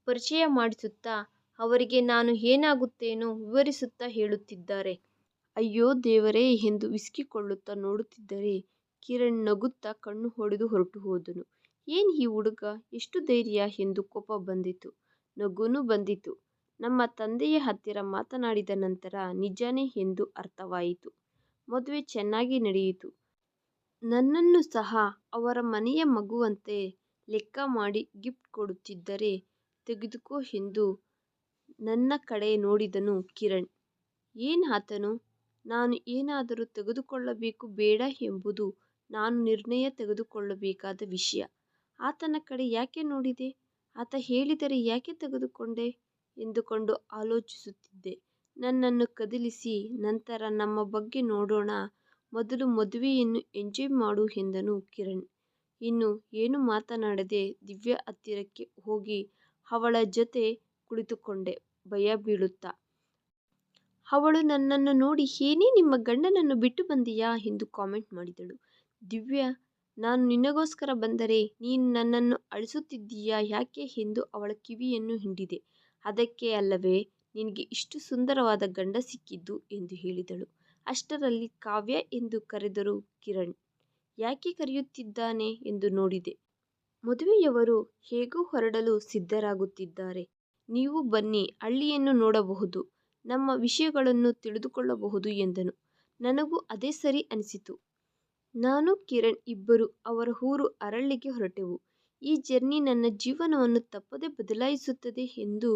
Speaker 1: ಪರಿಚಯ ಮಾಡಿಸುತ್ತಾ ಅವರಿಗೆ ನಾನು ಏನಾಗುತ್ತೇನೋ ವಿವರಿಸುತ್ತಾ ಹೇಳುತ್ತಿದ್ದಾರೆ. ಅಯ್ಯೋ ದೇವರೇ ಎಂದು ವಿಸ್ಕಿಕೊಳ್ಳುತ್ತಾ ನೋಡುತ್ತಿದ್ದರೆ ಕಿರಣ್ ನಗುತ್ತಾ ಕಣ್ಣು ಹೊಡೆದು ಹೊರಟು ಹೋದನು ಏನು ಈ ಹುಡುಗ ಎಷ್ಟು ಧೈರ್ಯ ಎಂದು ಕೋಪ ಬಂದಿತು. ನಗುನೂ ಬಂದಿತು. ನಮ್ಮ ತಂದೆಯ ಹತ್ತಿರ ಮಾತನಾಡಿದ ನಂತರ ನಿಜಾನೇ ಎಂದು ಅರ್ಥವಾಯಿತು. ಮದುವೆ ಚೆನ್ನಾಗಿ ನಡೆಯಿತು. ನನ್ನನ್ನು ಸಹ ಅವರ ಮನೆಯ ಮಗುವಂತೆ ಲೆಕ್ಕ ಮಾಡಿ ಗಿಫ್ಟ್ ಕೊಡುತ್ತಿದ್ದರೆ ತೆಗೆದುಕೋ ಎಂದು ನನ್ನ ಕಡೆ ನೋಡಿದನು ಕಿರಣ್. ಏನು ಆತನು? ನಾನು ಏನಾದರೂ ತೆಗೆದುಕೊಳ್ಳಬೇಕು ಬೇಡ ಎಂಬುದು ನಾನು ನಿರ್ಣಯ ತೆಗೆದುಕೊಳ್ಳಬೇಕಾದ ವಿಷಯ. ಆತನ ಕಡೆ ಯಾಕೆ ನೋಡಿದೆ? ಆತ ಹೇಳಿದರೆ ಯಾಕೆ ತೆಗೆದುಕೊಂಡೆ ಎಂದುಕೊಂಡು ಆಲೋಚಿಸುತ್ತಿದ್ದೆ. ನನ್ನನ್ನು ಕದಲಿಸಿ, ನಂತರ ನಮ್ಮ ಬಗ್ಗೆ ನೋಡೋಣ ಮೊದಲು ಮದುವೆಯನ್ನು ಎಂಜಾಯ್ ಮಾಡು ಎಂದನು ಕಿರಣ್. ಇನ್ನು ಏನು ಮಾತನಾಡದೆ ದಿವ್ಯಾ ಹತ್ತಿರಕ್ಕೆ ಹೋಗಿ ಅವಳ ಜೊತೆ ಕುಳಿತುಕೊಂಡೆ ಭಯ ಬೀಳುತ್ತಾ. ಅವಳು ನನ್ನನ್ನು ನೋಡಿ, ಏನೇ ನಿಮ್ಮ ಗಂಡನನ್ನು ಬಿಟ್ಟು ಬಂದಿಯಾ ಎಂದು ಕಾಮೆಂಟ್ ಮಾಡಿದಳು. ದಿವ್ಯ, ನಾನು ನಿನಗೋಸ್ಕರ ಬಂದರೆ ನೀನು ನನ್ನನ್ನು ಅಳಿಸುತ್ತಿದ್ದೀಯಾ ಯಾಕೆ ಎಂದು ಅವಳ ಕಿವಿಯನ್ನು ಹಿಂಡಿದೆ. ಅದಕ್ಕೆ ಅಲ್ಲವೇ, ನಿನಗೆ ಇಷ್ಟು ಸುಂದರವಾದ ಗಂಡ ಸಿಕ್ಕಿದ್ದು ಎಂದು ಹೇಳಿದಳು. ಅಷ್ಟರಲ್ಲಿ ಕಾವ್ಯ ಎಂದು ಕರೆದರು ಕಿರಣ್. ಯಾಕೆ ಕರೆಯುತ್ತಿದ್ದಾನೆ ಎಂದು ನೋಡಿದೆ. ಮದುವೆಯವರು ಹೇಗೂ ಹೊರಡಲು ಸಿದ್ಧರಾಗುತ್ತಿದ್ದಾರೆ. ನೀವೂ ಬನ್ನಿ, ಹಳ್ಳಿಯನ್ನು ನೋಡಬಹುದು. ನಮ್ಮ ವಿಷಯಗಳನ್ನು ತಿಳಿದುಕೊಳ್ಳಬಹುದು ಎಂದನು. ನನಗೂ ಅದೇ ಸರಿ ಅನಿಸಿತು. ನಾನು ಕಿರಣ್ ಇಬ್ಬರು ಅವರ ಊರು ಅರಳ್ಳಿಗೆ ಹೊರಟೆವು. ಈ ಜರ್ನಿ ನನ್ನ ಜೀವನವನ್ನು ತಪ್ಪದೆ ಬದಲಾಯಿಸುತ್ತದೆ ಎಂದು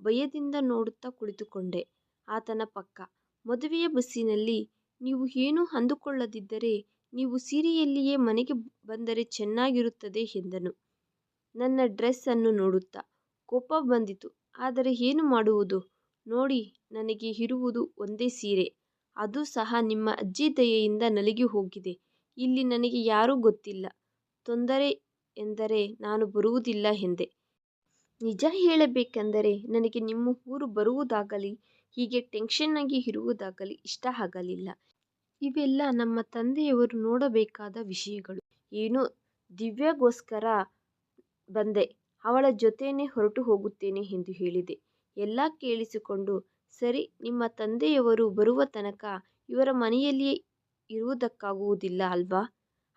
Speaker 1: ಭಯದಿಂದ ನೋಡುತ್ತಾ ಕುಳಿತುಕೊಂಡೆ ಆತನ ಪಕ್ಕ. ಮದುವೆಯ ಬಸ್ಸಿನಲ್ಲಿ, ನೀವು ಏನೂ ಅಂದುಕೊಳ್ಳದಿದ್ದರೆ ನೀವು ಸೀರೆಯಲ್ಲಿಯೇ ಮನೆಗೆ ಬಂದರೆ ಚೆನ್ನಾಗಿರುತ್ತದೆ ಎಂದನು ನನ್ನ ಡ್ರೆಸ್ ಅನ್ನು ನೋಡುತ್ತಾ. ಕೋಪ ಬಂದಿತು. ಆದರೆ ಏನು ಮಾಡುವುದು ನೋಡಿ, ನನಗೆ ಇರುವುದು ಒಂದೇ ಸೀರೆ. ಅದು ಸಹ ನಿಮ್ಮ ಅಜ್ಜಿ ದಯೆಯಿಂದ ನಲುಗಿ ಹೋಗಿದೆ. ಇಲ್ಲಿ ನನಗೆ ಯಾರೂ ಗೊತ್ತಿಲ್ಲ. ತೊಂದರೆ ಎಂದರೆ ನಾನು ಬರುವುದಿಲ್ಲ ಎಂದೆ. ನಿಜ ಹೇಳಬೇಕೆಂದರೆ ನನಗೆ ನಿಮ್ಮ ಊರು ಬರುವುದಾಗಲಿ, ಹೀಗೆ ಟೆನ್ಷನ್ ಆಗಿ ಇರುವುದಾಗಲಿ ಇಷ್ಟ ಆಗಲಿಲ್ಲ. ಇವೆಲ್ಲ ನಮ್ಮ ತಂದೆಯವರು ನೋಡಬೇಕಾದ ವಿಷಯಗಳು. ಏನೋ ದಿವ್ಯಗೋಸ್ಕರ ಬಂದೆ. ಅವಳ ಜೊತೇನೆ ಹೊರಟು ಹೋಗುತ್ತೇನೆ ಎಂದು ಹೇಳಿದೆ. ಎಲ್ಲ ಕೇಳಿಸಿಕೊಂಡು, ಸರಿ, ನಿಮ್ಮ ತಂದೆಯವರು ಬರುವ ತನಕ ಇವರ ಮನೆಯಲ್ಲಿಯೇ ಇರುವುದಕ್ಕಾಗುವುದಿಲ್ಲ ಅಲ್ವಾ.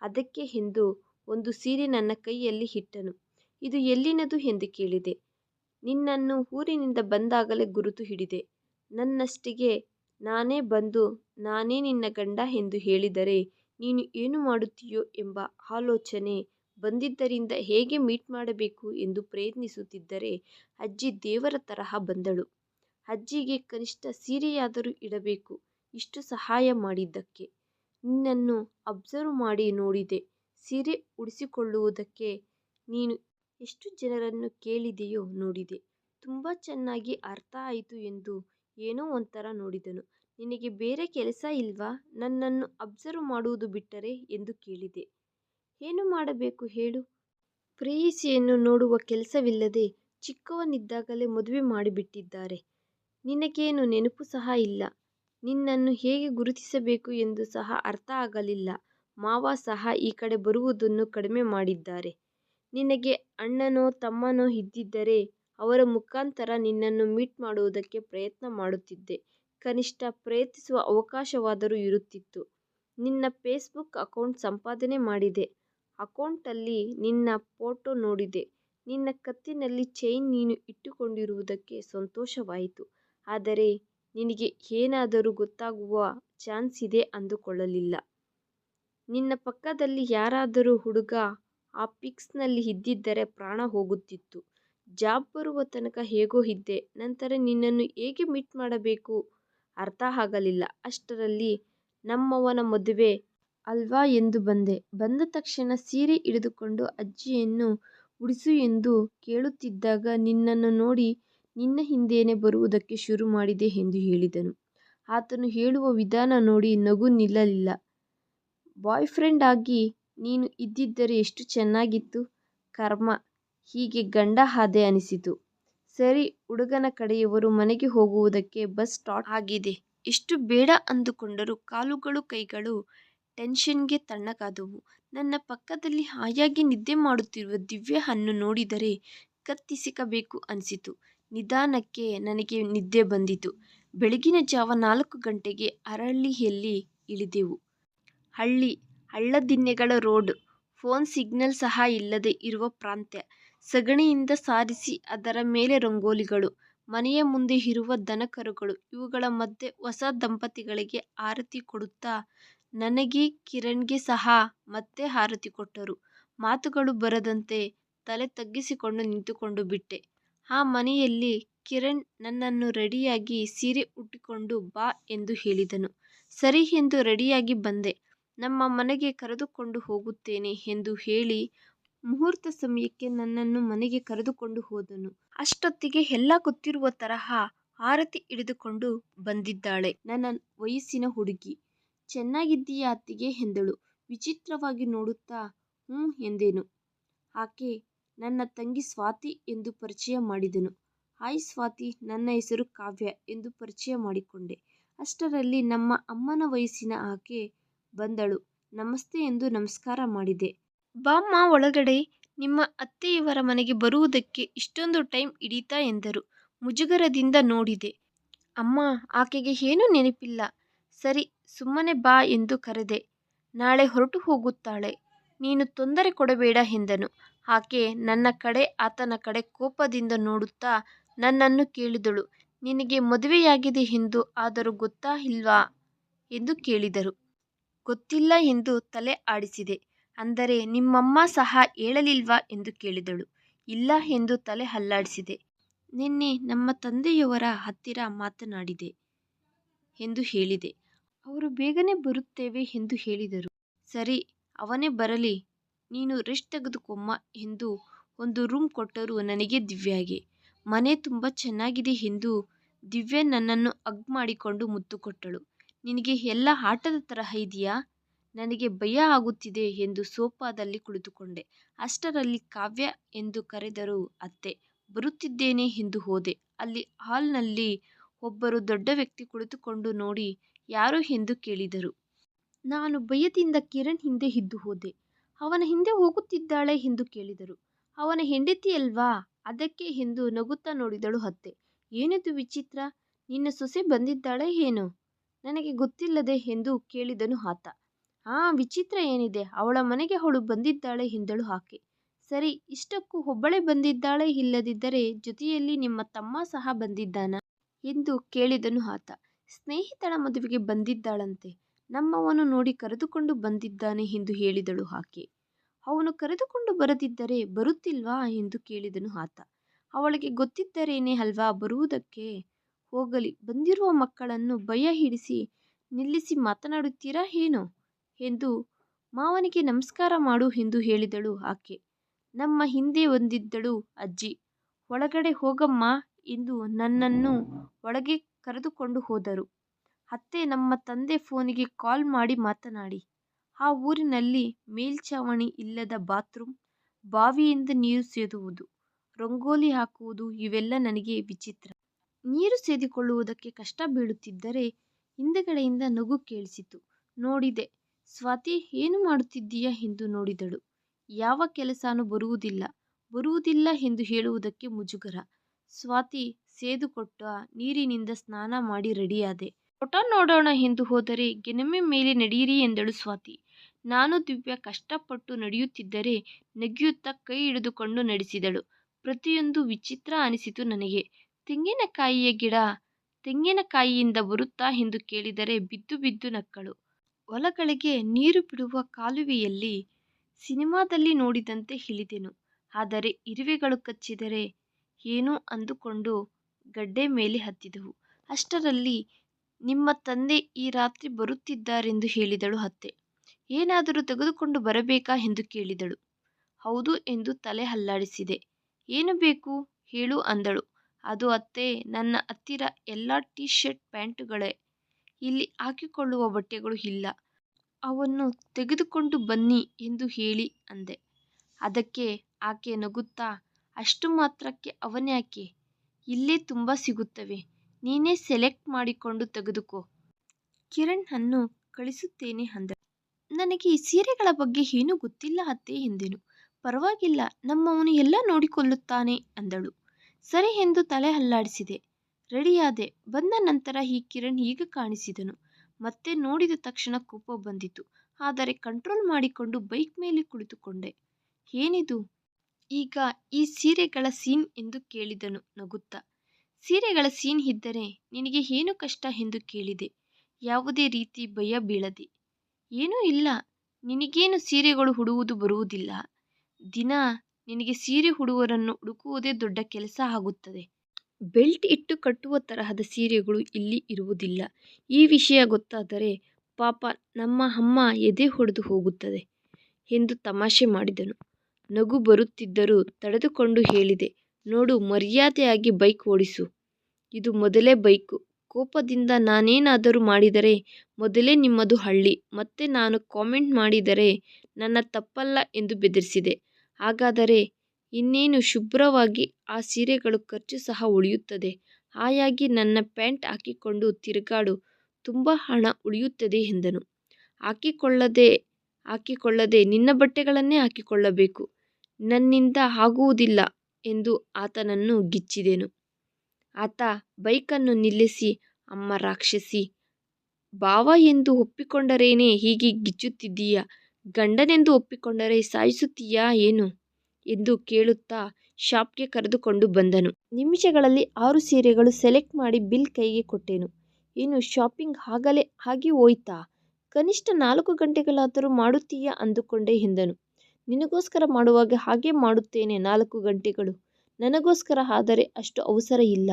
Speaker 1: ಅದಕ್ಕೆ ಎಂದು ಒಂದು ಸೀರೆ ನನ್ನ ಕೈಯಲ್ಲಿ ಇಟ್ಟನು. ಇದು ಎಲ್ಲಿನದು ಎಂದು ಕೇಳಿದೆ. ನಿನ್ನನ್ನು ಊರಿನಿಂದ ಬಂದಾಗಲೇ ಗುರುತು ಹಿಡಿದೆ. ನನ್ನಷ್ಟಿಗೆ ನಾನೇ ಬಂದು ನಾನೇ ನಿನ್ನ ಗಂಡ ಎಂದು ಹೇಳಿದರೆ ನೀನು ಏನು ಮಾಡುತ್ತೀಯೋ ಎಂಬ ಆಲೋಚನೆ ಬಂದಿದ್ದರಿಂದ ಹೇಗೆ ಮೀಟ್ ಮಾಡಬೇಕು ಎಂದು ಪ್ರಯತ್ನಿಸುತ್ತಿದ್ದರೆ ಅಜ್ಜಿ ದೇವರ ತರಹ ಬಂದಳು. ಅಜ್ಜಿಗೆ ಕನಿಷ್ಠ ಸೀರೆಯಾದರೂ ಇಡಬೇಕು, ಇಷ್ಟು ಸಹಾಯ ಮಾಡಿದ್ದಕ್ಕೆ. ನಿನ್ನನ್ನು ಅಬ್ಸರ್ವ್ ಮಾಡಿ ನೋಡಿದೆ. ಸೀರೆ ಉಡಿಸಿಕೊಳ್ಳುವುದಕ್ಕೆ ನೀನು ಎಷ್ಟು ಜನರನ್ನು ಕೇಳಿದೆಯೋ ನೋಡಿದೆ. ತುಂಬ ಚೆನ್ನಾಗಿ ಅರ್ಥ ಆಯಿತು ಎಂದು ಏನೋ ಒಂಥರ ನೋಡಿದನು. ನಿನಗೆ ಬೇರೆ ಕೆಲಸ ಇಲ್ವಾ ನನ್ನನ್ನು ಅಬ್ಸರ್ವ್ ಮಾಡುವುದು ಬಿಟ್ಟರೆ ಎಂದು ಕೇಳಿದೆ. ಏನು ಮಾಡಬೇಕು ಹೇಳು. ಪ್ರೇಯಸಿಯನ್ನು ನೋಡುವ ಕೆಲಸವಿಲ್ಲದೆ ಚಿಕ್ಕವನಿದ್ದಾಗಲೇ ಮದುವೆ ಮಾಡಿಬಿಟ್ಟಿದ್ದಾರೆ. ನಿನಗೇನು ನೆನಪು ಸಹ ಇಲ್ಲ. ನಿನ್ನನ್ನು ಹೇಗೆ ಗುರುತಿಸಬೇಕು ಎಂದು ಸಹ ಅರ್ಥ ಆಗಲಿಲ್ಲ. ಮಾವ ಸಹ ಈ ಕಡೆ ಬರುವುದನ್ನು ಕಡಿಮೆ ಮಾಡಿದ್ದಾರೆ. ನಿನಗೆ ಅಣ್ಣನೋ ತಮ್ಮನೋ ಇದ್ದಿದ್ದರೆ ಅವರ ಮುಖಾಂತರ ನಿನ್ನನ್ನು ಮೀಟ್ ಮಾಡುವುದಕ್ಕೆ ಪ್ರಯತ್ನ ಮಾಡುತ್ತಿದ್ದೆ. ಕನಿಷ್ಠ ಪ್ರಯತ್ನಿಸುವ ಅವಕಾಶವಾದರೂ ಇರುತ್ತಿತ್ತು. ನಿನ್ನ ಫೇಸ್ಬುಕ್ ಅಕೌಂಟ್ ಸಂಪಾದನೆ ಮಾಡಿದೆ. ಅಕೌಂಟಲ್ಲಿ ನಿನ್ನ ಫೋಟೋ ನೋಡಿದೆ. ನಿನ್ನ ಕತ್ತಿನಲ್ಲಿ ಚೈನ್ ನೀನು ಇಟ್ಟುಕೊಂಡಿರುವುದಕ್ಕೆ ಸಂತೋಷವಾಯಿತು. ಆದರೆ ನಿನಗೆ ಏನಾದರೂ ಗೊತ್ತಾಗುವ ಚಾನ್ಸ್ ಇದೆ ಅಂದುಕೊಳ್ಳಲಿಲ್ಲ. ನಿನ್ನ ಪಕ್ಕದಲ್ಲಿ ಯಾರಾದರೂ ಹುಡುಗ ಆ ಪಿಕ್ಸ್ನಲ್ಲಿ ಇದ್ದಿದ್ದರೆ ಪ್ರಾಣ ಹೋಗುತ್ತಿತ್ತು. ಜಾಬ್ ಬರುವ ತನಕ ಹೇಗೋ ಇದ್ದೆ. ನಂತರ ನಿನ್ನನ್ನು ಹೇಗೆ ಮೀಟ್ ಮಾಡಬೇಕು ಅರ್ಥ ಆಗಲಿಲ್ಲ. ಅಷ್ಟರಲ್ಲಿ ನಮ್ಮವನ ಮದುವೆ ಅಲ್ವಾ ಎಂದು ಬಂದೆ. ಬಂದ ತಕ್ಷಣ ಸೀರೆ ಹಿಡಿದುಕೊಂಡು ಅಜ್ಜಿಯನ್ನು ಉಡಿಸು ಎಂದು ಕೇಳುತ್ತಿದ್ದಾಗ ನಿನ್ನನ್ನು ನೋಡಿ ನಿನ್ನ ಹಿಂದೆಯೇ ಬರುವುದಕ್ಕೆ ಶುರು ಮಾಡಿದೆ ಎಂದು ಹೇಳಿದನು. ಆತನು ಹೇಳುವ ವಿಧಾನ ನೋಡಿ ನಗು ನಿಲ್ಲಲಿಲ್ಲ. ಬಾಯ್ಫ್ರೆಂಡ್ ಆಗಿ ನೀನು ಇದ್ದಿದ್ದರೆ ಎಷ್ಟು ಚೆನ್ನಾಗಿತ್ತು. ಕರ್ಮ ಹೀಗೆ ಗಂಡ ಹಾದೆ ಅನಿಸಿತು. ಸರಿ, ಹುಡುಗನ ಕಡೆಯವರು ಮನೆಗೆ ಹೋಗುವುದಕ್ಕೆ ಬಸ್ ಸ್ಟಾಟ್ ಆಗಿದೆ. ಎಷ್ಟು ಬೇಡ ಅಂದುಕೊಂಡರೂ ಕಾಲುಗಳು ಕೈಗಳು ಟೆನ್ಶನ್ಗೆ ತಣ್ಣಗಾದವು. ನನ್ನ ಪಕ್ಕದಲ್ಲಿ ಹಾಯಾಗಿ ನಿದ್ದೆ ಮಾಡುತ್ತಿರುವ ದಿವ್ಯ ಅನ್ನು ನೋಡಿದರೆ ಕತ್ತಿಸಿಕಬೇಕು ಅನಿಸಿತು. ನಿಧಾನಕ್ಕೆ ನನಗೆ ನಿದ್ದೆ ಬಂದಿತು. ಬೆಳಗಿನ ಜಾವ ನಾಲ್ಕು ಗಂಟೆಗೆ ಅರಹಳ್ಳಿಯಲ್ಲಿ ಇಳಿದೆವು. ಹಳ್ಳಿ, ಹಳ್ಳದಿನ್ನೆಗಳ ರೋಡ್, ಫೋನ್ ಸಿಗ್ನಲ್ ಸಹ ಇಲ್ಲದೆ ಇರುವ ಪ್ರಾಂತ್ಯ. ಸಗಣಿಯಿಂದ ಸಾರಿಸಿ ಅದರ ಮೇಲೆ ರಂಗೋಲಿಗಳು. ಮನೆಯ ಮುಂದೆ ಇರುವ ದನಕರುಗಳು. ಇವುಗಳ ಮಧ್ಯೆ ಹೊಸ ದಂಪತಿಗಳಿಗೆ ಆರತಿ ಕೊಡುತ್ತಾ ನನಗೆ ಕಿರಣ್ಗೆ ಸಹ ಮತ್ತೆ ಹಾರತಿ ಕೊಟ್ಟರು. ಮಾತುಗಳು ಬರದಂತೆ ತಲೆ ತಗ್ಗಿಸಿಕೊಂಡು ನಿಂತುಕೊಂಡು ಬಿಟ್ಟೆ. ಆ ಮನೆಯಲ್ಲಿ ಕಿರಣ್ ನನ್ನನ್ನು ರೆಡಿಯಾಗಿ ಸೀರೆ ಉಟ್ಟುಕೊಂಡು ಬಾ ಎಂದು ಹೇಳಿದನು. ಸರಿ ಎಂದು ರೆಡಿಯಾಗಿ ಬಂದೆ. ನಮ್ಮ ಮನೆಗೆ ಕರೆದುಕೊಂಡು ಹೋಗುತ್ತೇನೆ ಎಂದು ಹೇಳಿ ಮುಹೂರ್ತ ಸಮಯಕ್ಕೆ ನನ್ನನ್ನು ಮನೆಗೆ ಕರೆದುಕೊಂಡು ಹೋದನು. ಅಷ್ಟೊತ್ತಿಗೆ ಎಲ್ಲ ಗೊತ್ತಿರುವ ತರಹ ಆರತಿ ಹಿಡಿದುಕೊಂಡು ಬಂದಿದ್ದಾಳೆ ನನ್ನ ವಯಸ್ಸಿನ ಹುಡುಗಿ. ಚೆನ್ನಾಗಿದ್ದೀಯಾ ಅತ್ತಿಗೆ ಎಂದಳು. ವಿಚಿತ್ರವಾಗಿ ನೋಡುತ್ತಾ ಹೂಂ ಎಂದೆನು. ಆಕೆ ನನ್ನ ತಂಗಿ ಸ್ವಾತಿ ಎಂದು ಪರಿಚಯ ಮಾಡಿದನು. ಹಾಯ್ ಸ್ವಾತಿ ನನ್ನ ಹೆಸರು ಕಾವ್ಯ ಎಂದು ಪರಿಚಯ ಮಾಡಿಕೊಂಡೆ. ಅಷ್ಟರಲ್ಲಿ ನಮ್ಮ ಅಮ್ಮನ ವಯಸ್ಸಿನ ಆಕೆ ಬಂದಳು. ನಮಸ್ತೆ ಎಂದು ನಮಸ್ಕಾರ ಮಾಡಿದೆ. ಬಾಮ್ಮ ಒಳಗಡೆ, ನಿಮ್ಮ ಅತ್ತೆಯವರ ಮನೆಗೆ ಬರುವುದಕ್ಕೆ ಇಷ್ಟೊಂದು ಟೈಮ್ ಹಿಡೀತಾ ಎಂದರು. ಮುಜುಗರದಿಂದ ನೋಡಿದೆ. ಅಮ್ಮ ಆಕೆಗೆ ಏನೂ ನೆನಪಿಲ್ಲ. ಸರಿ ಸುಮ್ಮನೆ ಬಾ ಎಂದು ಕರೆದೆ. ನಾಳೆ ಹೊರಟು ಹೋಗುತ್ತಾಳೆ. ನೀನು ತೊಂದರೆ ಕೊಡಬೇಡ ಎಂದನು. ಆಕೆ ನನ್ನ ಕಡೆ, ಆತನ ಕಡೆ ಕೋಪದಿಂದ ನೋಡುತ್ತಾ ನನ್ನನ್ನು ಕೇಳಿದಳು ನಿನಗೆ ಮದುವೆಯಾಗಿದೆ ಎಂದು ಆದರೂ ಗೊತ್ತಾ ಇಲ್ವಾ ಎಂದು ಕೇಳಿದರು. ಗೊತ್ತಿಲ್ಲ ಎಂದು ತಲೆ ಆಡಿಸಿದೆ. ಅಂದರೆ ನಿಮ್ಮಮ್ಮ ಸಹ ಹೇಳಲಿಲ್ವಾ ಎಂದು ಕೇಳಿದಳು. ಇಲ್ಲ ಎಂದು ತಲೆ ಅಲ್ಲಾಡಿಸಿದೆ. ನಿನ್ನೆ ನಮ್ಮ ತಂದೆಯವರ ಹತ್ತಿರ ಮಾತನಾಡಿದೆ ಎಂದು ಹೇಳಿದೆ. ಅವರು ಬೇಗನೆ ಬರುತ್ತೇವೆ ಎಂದು ಹೇಳಿದರು. ಸರಿ, ಅವನೇ ಬರಲಿ, ನೀನು ರೆಸ್ಟ್ ತೆಗೆದುಕೊಮ್ಮ ಎಂದು ಒಂದು ರೂಮ್ ಕೊಟ್ಟರು ನನಗೆ ದಿವ್ಯಾಗೆ. ಮನೆ ತುಂಬ ಚೆನ್ನಾಗಿದೆ ಎಂದು ದಿವ್ಯ ನನ್ನನ್ನು ಅಗ್ ಮಾಡಿಕೊಂಡು ಮುತ್ತು ಕೊಟ್ಟಳು. ನಿನಗೆ ಎಲ್ಲ ಆಟದ ತರಹ ಇದೆಯಾ. ನನಗೆ ಭಯ ಆಗುತ್ತಿದೆ ಎಂದು ಸೋಫಾದಲ್ಲಿ ಕುಳಿತುಕೊಂಡೆ. ಅಷ್ಟರಲ್ಲಿ ಕಾವ್ಯ ಎಂದು ಕರೆದರು, ಅತ್ತೆ. ಬರುತ್ತಿದ್ದೇನೆ ಎಂದು ಹೋದೆ. ಅಲ್ಲಿ ಹಾಲ್ನಲ್ಲಿ ಒಬ್ಬರು ದೊಡ್ಡ ವ್ಯಕ್ತಿ ಕುಳಿತುಕೊಂಡು ನೋಡಿ ಯಾರು ಎಂದು ಕೇಳಿದರು. ನಾನು ಭಯದಿಂದ ಕಿರಣ್ ಹಿಂದೆ ಇದ್ದು ಹೋದೆ. ಅವನ ಹಿಂದೆ ಹೋಗುತ್ತಿದ್ದಾಳೆ ಎಂದು ಕೇಳಿದರು. ಅವನ ಹೆಂಡತಿಯಲ್ವಾ ಅದಕ್ಕೆ ಎಂದು ನಗುತ್ತಾ ನೋಡಿದಳು ಅತ್ತೆ. ಏನಿದು ವಿಚಿತ್ರ ನಿನ್ನ ಸೊಸೆ ಬಂದಿದ್ದಾಳೆ ಏನು. ನನಗೆ ಗೊತ್ತಿಲ್ಲದೆ ಎಂದು ಕೇಳಿದನು ಆತ. ಆ, ವಿಚಿತ್ರ ಏನಿದೆ ಅವಳ ಮನೆಗೆ ಅವಳು ಬಂದಿದ್ದಾಳೆ ಎಂದಳು ಆಕೆ. ಸರಿ, ಇಷ್ಟಕ್ಕೂ ಒಬ್ಬಳೇ ಬಂದಿದ್ದಾಳೆ ಇಲ್ಲದಿದ್ದರೆ ಜೊತೆಯಲ್ಲಿ ನಿಮ್ಮ ತಮ್ಮ ಸಹ ಬಂದಿದ್ದಾನಾ ಎಂದು ಕೇಳಿದನು ಆತ. ಸ್ನೇಹಿತಳ ಮದುವೆಗೆ ಬಂದಿದ್ದಾಳಂತೆ. ನಮ್ಮವನು ನೋಡಿ ಕರೆದುಕೊಂಡು ಬಂದಿದ್ದಾನೆ ಎಂದು ಹೇಳಿದಳು ಆಕೆ. ಅವನು ಕರೆದುಕೊಂಡು ಬರದಿದ್ದರೆ ಬರುತ್ತಿಲ್ವಾ ಎಂದು ಕೇಳಿದನು ಆತ. ಅವಳಿಗೆ ಗೊತ್ತಿದ್ದರೇನೆ ಅಲ್ವಾ ಬರುವುದಕ್ಕೆ. ಹೋಗಲಿ, ಬಂದಿರುವ ಮಕ್ಕಳನ್ನು ಭಯ ಹಿಡಿಸಿ ನಿಲ್ಲಿಸಿ ಮಾತನಾಡುತ್ತೀರಾ ಏನು ಎಂದು ಮಾವನಿಗೆ ನಮಸ್ಕಾರ ಮಾಡು ಎಂದು ಹೇಳಿದಳು ಆಕೆ. ನಮ್ಮ ಹಿಂದೆ ಒಂದಿದ್ದಳು ಅಜ್ಜಿ. ಒಳಗಡೆ ಹೋಗಮ್ಮ ಎಂದು ನನ್ನನ್ನು ಒಳಗೆ ಕರೆದುಕೊಂಡು ಹೋದರು. ಅತ್ತೆ, ನಮ್ಮ ತಂದೆ ಫೋನಿಗೆ ಕಾಲ್ ಮಾಡಿ ಮಾತನಾಡಿ. ಆ ಊರಿನಲ್ಲಿ ಮೇಲ್ಛಾವಣಿ ಇಲ್ಲದ ಬಾತ್ರೂಮ್, ಬಾವಿಯಿಂದ ನೀರು ಸೇದುವುದು, ರಂಗೋಲಿ ಹಾಕುವುದು ಇವೆಲ್ಲ ನನಗೆ ವಿಚಿತ್ರ. ನೀರು ಸೇದಿಕೊಳ್ಳುವುದಕ್ಕೆ ಕಷ್ಟ ಬೀಳುತ್ತಿದ್ದರೆ ಹಿಂದೆಗಡೆಯಿಂದ ನಗು ಕೇಳಿಸಿತು. ನೋಡಿದೆ, ಸ್ವಾತಿ, ಏನು ಮಾಡುತ್ತಿದ್ದೀಯಾ? ಎಂದು ನೋಡಿದಳು. ಯಾವ ಕೆಲಸನೂ ಬರುವುದಿಲ್ಲ ಬರುವುದಿಲ್ಲ ಎಂದು ಹೇಳುವುದಕ್ಕೆ ಮುಜುಗರ. ಸ್ವಾತಿ ಸೇದುಕೊಟ್ಟ ನೀರಿನಿಂದ ಸ್ನಾನ ಮಾಡಿ ರೆಡಿಯಾದೆ. ಫೋಟೋ ನೋಡೋಣ ಎಂದು ಹೋದರೆ ಗೆನಮೆ ಮೇಲೆ ನಡೆಯಿರಿ ಎಂದಳು ಸ್ವಾತಿ. ನಾನು ದಿವ್ಯ ಕಷ್ಟಪಟ್ಟು ನಡೆಯುತ್ತಿದ್ದರೆ ನಗೆಯುತ್ತಾ ಕೈ ಹಿಡಿದುಕೊಂಡು ನಡೆಸಿದಳು. ಪ್ರತಿಯೊಂದು ವಿಚಿತ್ರ ಅನಿಸಿತು ನನಗೆ. ತೆಂಗಿನಕಾಯಿಯ ಗಿಡ ತೆಂಗಿನಕಾಯಿಯಿಂದ ಬರುತ್ತಾ ಎಂದು ಕೇಳಿದರೆ ಬಿದ್ದು ಬಿದ್ದು ನಕ್ಕಳು. ಹೊಲಗಳಿಗೆ ನೀರು ಬಿಡುವ ಕಾಲುವೆಯಲ್ಲಿ ಸಿನಿಮಾದಲ್ಲಿ ನೋಡಿದಂತೆ ಇಳಿದೆನು ಆದರೆ ಇರುವೆಗಳು ಕಚ್ಚಿದರೆ ಏನೋ ಅಂದುಕೊಂಡು ಗಡ್ಡೆ ಮೇಲೆ ಹತ್ತಿದೆವು. ಅಷ್ಟರಲ್ಲಿ ನಿಮ್ಮ ತಂದೆ ಈ ರಾತ್ರಿ ಬರುತ್ತಿದ್ದಾರೆಂದು ಹೇಳಿದಳು ಅತ್ತೆ. ಏನಾದರೂ ತೆಗೆದುಕೊಂಡು ಬರಬೇಕಾ ಎಂದು ಕೇಳಿದಳು. ಹೌದು ಎಂದು ತಲೆ ಹಲ್ಲಾಡಿಸಿದೆ ಏನು ಬೇಕು ಹೇಳು ಅಂದಳು. ಅದು ಅತ್ತೆ, ನನ್ನ ಹತ್ತಿರ ಎಲ್ಲ ಟೀ ಶರ್ಟ್ ಪ್ಯಾಂಟುಗಳೇ. ಇಲ್ಲಿ ಹಾಕಿಕೊಳ್ಳುವ ಬಟ್ಟೆಗಳು ಇಲ್ಲ. ಅವನ್ನು ತೆಗೆದುಕೊಂಡು ಬನ್ನಿ ಎಂದು ಹೇಳಿ ಅಂದೆ. ಅದಕ್ಕೆ ಆಕೆ ನಗುತ್ತಾ, ಅಷ್ಟು ಮಾತ್ರಕ್ಕೆ ಅವನ್ಯಾಕೆ? ಇಲ್ಲೇ ತುಂಬ ಸಿಗುತ್ತವೆ. ನೀನೇ ಸೆಲೆಕ್ಟ್ ಮಾಡಿಕೊಂಡು ತೆಗೆದುಕೋ. ಕಿರಣ್ ಅನ್ನು ಕಳಿಸುತ್ತೇನೆ ಅಂದ ನನಗೆ ಈ ಸೀರೆಗಳ ಬಗ್ಗೆ ಏನೂ ಗೊತ್ತಿಲ್ಲ ಅತ್ತೆ ಎಂದೆನು. ಪರವಾಗಿಲ್ಲ, ನಮ್ಮವನು ಎಲ್ಲ ನೋಡಿಕೊಳ್ಳುತ್ತಾನೆ ಅಂದಳು. ಸರಿ ಎಂದು ತಲೆ ಅಲ್ಲಾಡಿಸಿದೆ. ರೆಡಿಯಾದೆ. ಬಂದ ನಂತರ ಈ ಕಿರಣ್ ಈಗ ಕಾಣಿಸಿದನು. ಮತ್ತೆ ನೋಡಿದ ತಕ್ಷಣ ಕೋಪ ಬಂದಿತು. ಆದರೆ ಕಂಟ್ರೋಲ್ ಮಾಡಿಕೊಂಡು ಬೈಕ್ ಮೇಲೆ ಕುಳಿತುಕೊಂಡೆ. ಏನಿದು? ಈಗ ಈ ಸೀರೆಗಳ ಸೀನ್ ಎಂದು ಕೇಳಿದನು ನಗುತ್ತಾ. ಸೀರೆಗಳ ಸೀನ್ ಇದ್ದರೆ ನಿನಗೆ ಏನು ಕಷ್ಟ ಎಂದು ಕೇಳಿದೆ. ಯಾವುದೇ ರೀತಿ ಭಯ ಬೀಳದೆ. ಏನೂ ಇಲ್ಲ. ನಿನಗೇನು ಸೀರೆಗಳು ಹುಡುವುದು ಬರುವುದಿಲ್ಲ. ದಿನ ನಿನಗೆ ಸೀರೆ ಹುಡುವರನ್ನು ಹುಡುಕುವುದೇ ದೊಡ್ಡ ಕೆಲಸ ಆಗುತ್ತದೆ. ಬೆಲ್ಟ್ ಇಟ್ಟು ಕಟ್ಟುವ ತರಹದ ಸೀರೆಗಳು ಇಲ್ಲಿ ಇರುವುದಿಲ್ಲ. ಈ ವಿಷಯ ಗೊತ್ತಾದರೆ ಪಾಪ ನಮ್ಮ ಅಮ್ಮ ಎದೆ ಹೊಡೆದು ಹೋಗುತ್ತದೆ ಎಂದು ತಮಾಷೆ ಮಾಡಿದನು. ನಗು ಬರುತ್ತಿದ್ದರೂ ತಡೆದುಕೊಂಡು ಹೇಳಿದೆ, ನೋಡು, ಮರ್ಯಾದೆಯಾಗಿ ಬೈಕ್ ಓಡಿಸು. ಇದು ಮೊದಲೇ ಬೈಕು. ಕೋಪದಿಂದ ನಾನೇನಾದರೂ ಮಾಡಿದರೆ ಮೊದಲೇ ನಿಮ್ಮದು ಹಳ್ಳಿ. ಮತ್ತೆ ನಾನು ಕಾಮೆಂಟ್ ಮಾಡಿದರೆ ನನ್ನ ತಪ್ಪಲ್ಲ ಎಂದು ಬೆದರಿಸಿದೆ. ಹಾಗಾದರೆ ಇನ್ನೇನು ಶುಭ್ರವಾಗಿ ಆ ಸೀರೆಗಳು ಖರ್ಚು ಸಹ ಉಳಿಯುತ್ತದೆ. ಹಾಯಾಗಿ ನನ್ನ ಪ್ಯಾಂಟ್ ಹಾಕಿಕೊಂಡು ತಿರುಗಾಡು, ತುಂಬ ಹಣ ಉಳಿಯುತ್ತದೆ ಎಂದನು. ಹಾಕಿಕೊಳ್ಳದೆ ಹಾಕಿಕೊಳ್ಳದೆ ನಿನ್ನ ಬಟ್ಟೆಗಳನ್ನೇ ಹಾಕಿಕೊಳ್ಳಬೇಕು. ನನ್ನಿಂದ ಆಗುವುದಿಲ್ಲ ಎಂದು ಆತನನ್ನು ಗಿಚ್ಚಿದೆನು. ಆತ ಬೈಕನ್ನು ನಿಲ್ಲಿಸಿ ಅಮ್ಮ ರಾಕ್ಷಸಿ ಭಾವ ಎಂದು ಒಪ್ಪಿಕೊಂಡರೇನೆ ಹೀಗೆ ಗಿಚ್ಚುತ್ತಿದ್ದೀಯ, ಗಂಡನೆಂದು ಒಪ್ಪಿಕೊಂಡರೆ ಸಾಯಿಸುತ್ತೀಯಾ ಏನು? ಎಂದು ಕೇಳುತ್ತಾ ಶಾಪ್ಗೆ ಕರೆದುಕೊಂಡು ಬಂದನು. ನಿಮಿಷಗಳಲ್ಲಿ ಆರು ಸೀರೆಗಳು ಸೆಲೆಕ್ಟ್ ಮಾಡಿ ಬಿಲ್ ಕೈಗೆ ಕೊಟ್ಟೆನು. ಏನು ಶಾಪಿಂಗ್ ಆಗಲೇ ಆಗಿ ಹೋಯ್ತಾ? ಕನಿಷ್ಠ ನಾಲ್ಕು ಗಂಟೆಗಳಾದರೂ ಮಾಡುತ್ತೀಯಾ ಅಂದುಕೊಂಡೆ ಎಂದನು. ನಿನಗೋಸ್ಕರ ಮಾಡುವಾಗ ಹಾಗೆ ಮಾಡುತ್ತೇನೆ ನಾಲ್ಕು ಗಂಟೆಗಳು. ನನಗೋಸ್ಕರ ಆದರೆ ಅಷ್ಟು ಅವಸರ ಇಲ್ಲ.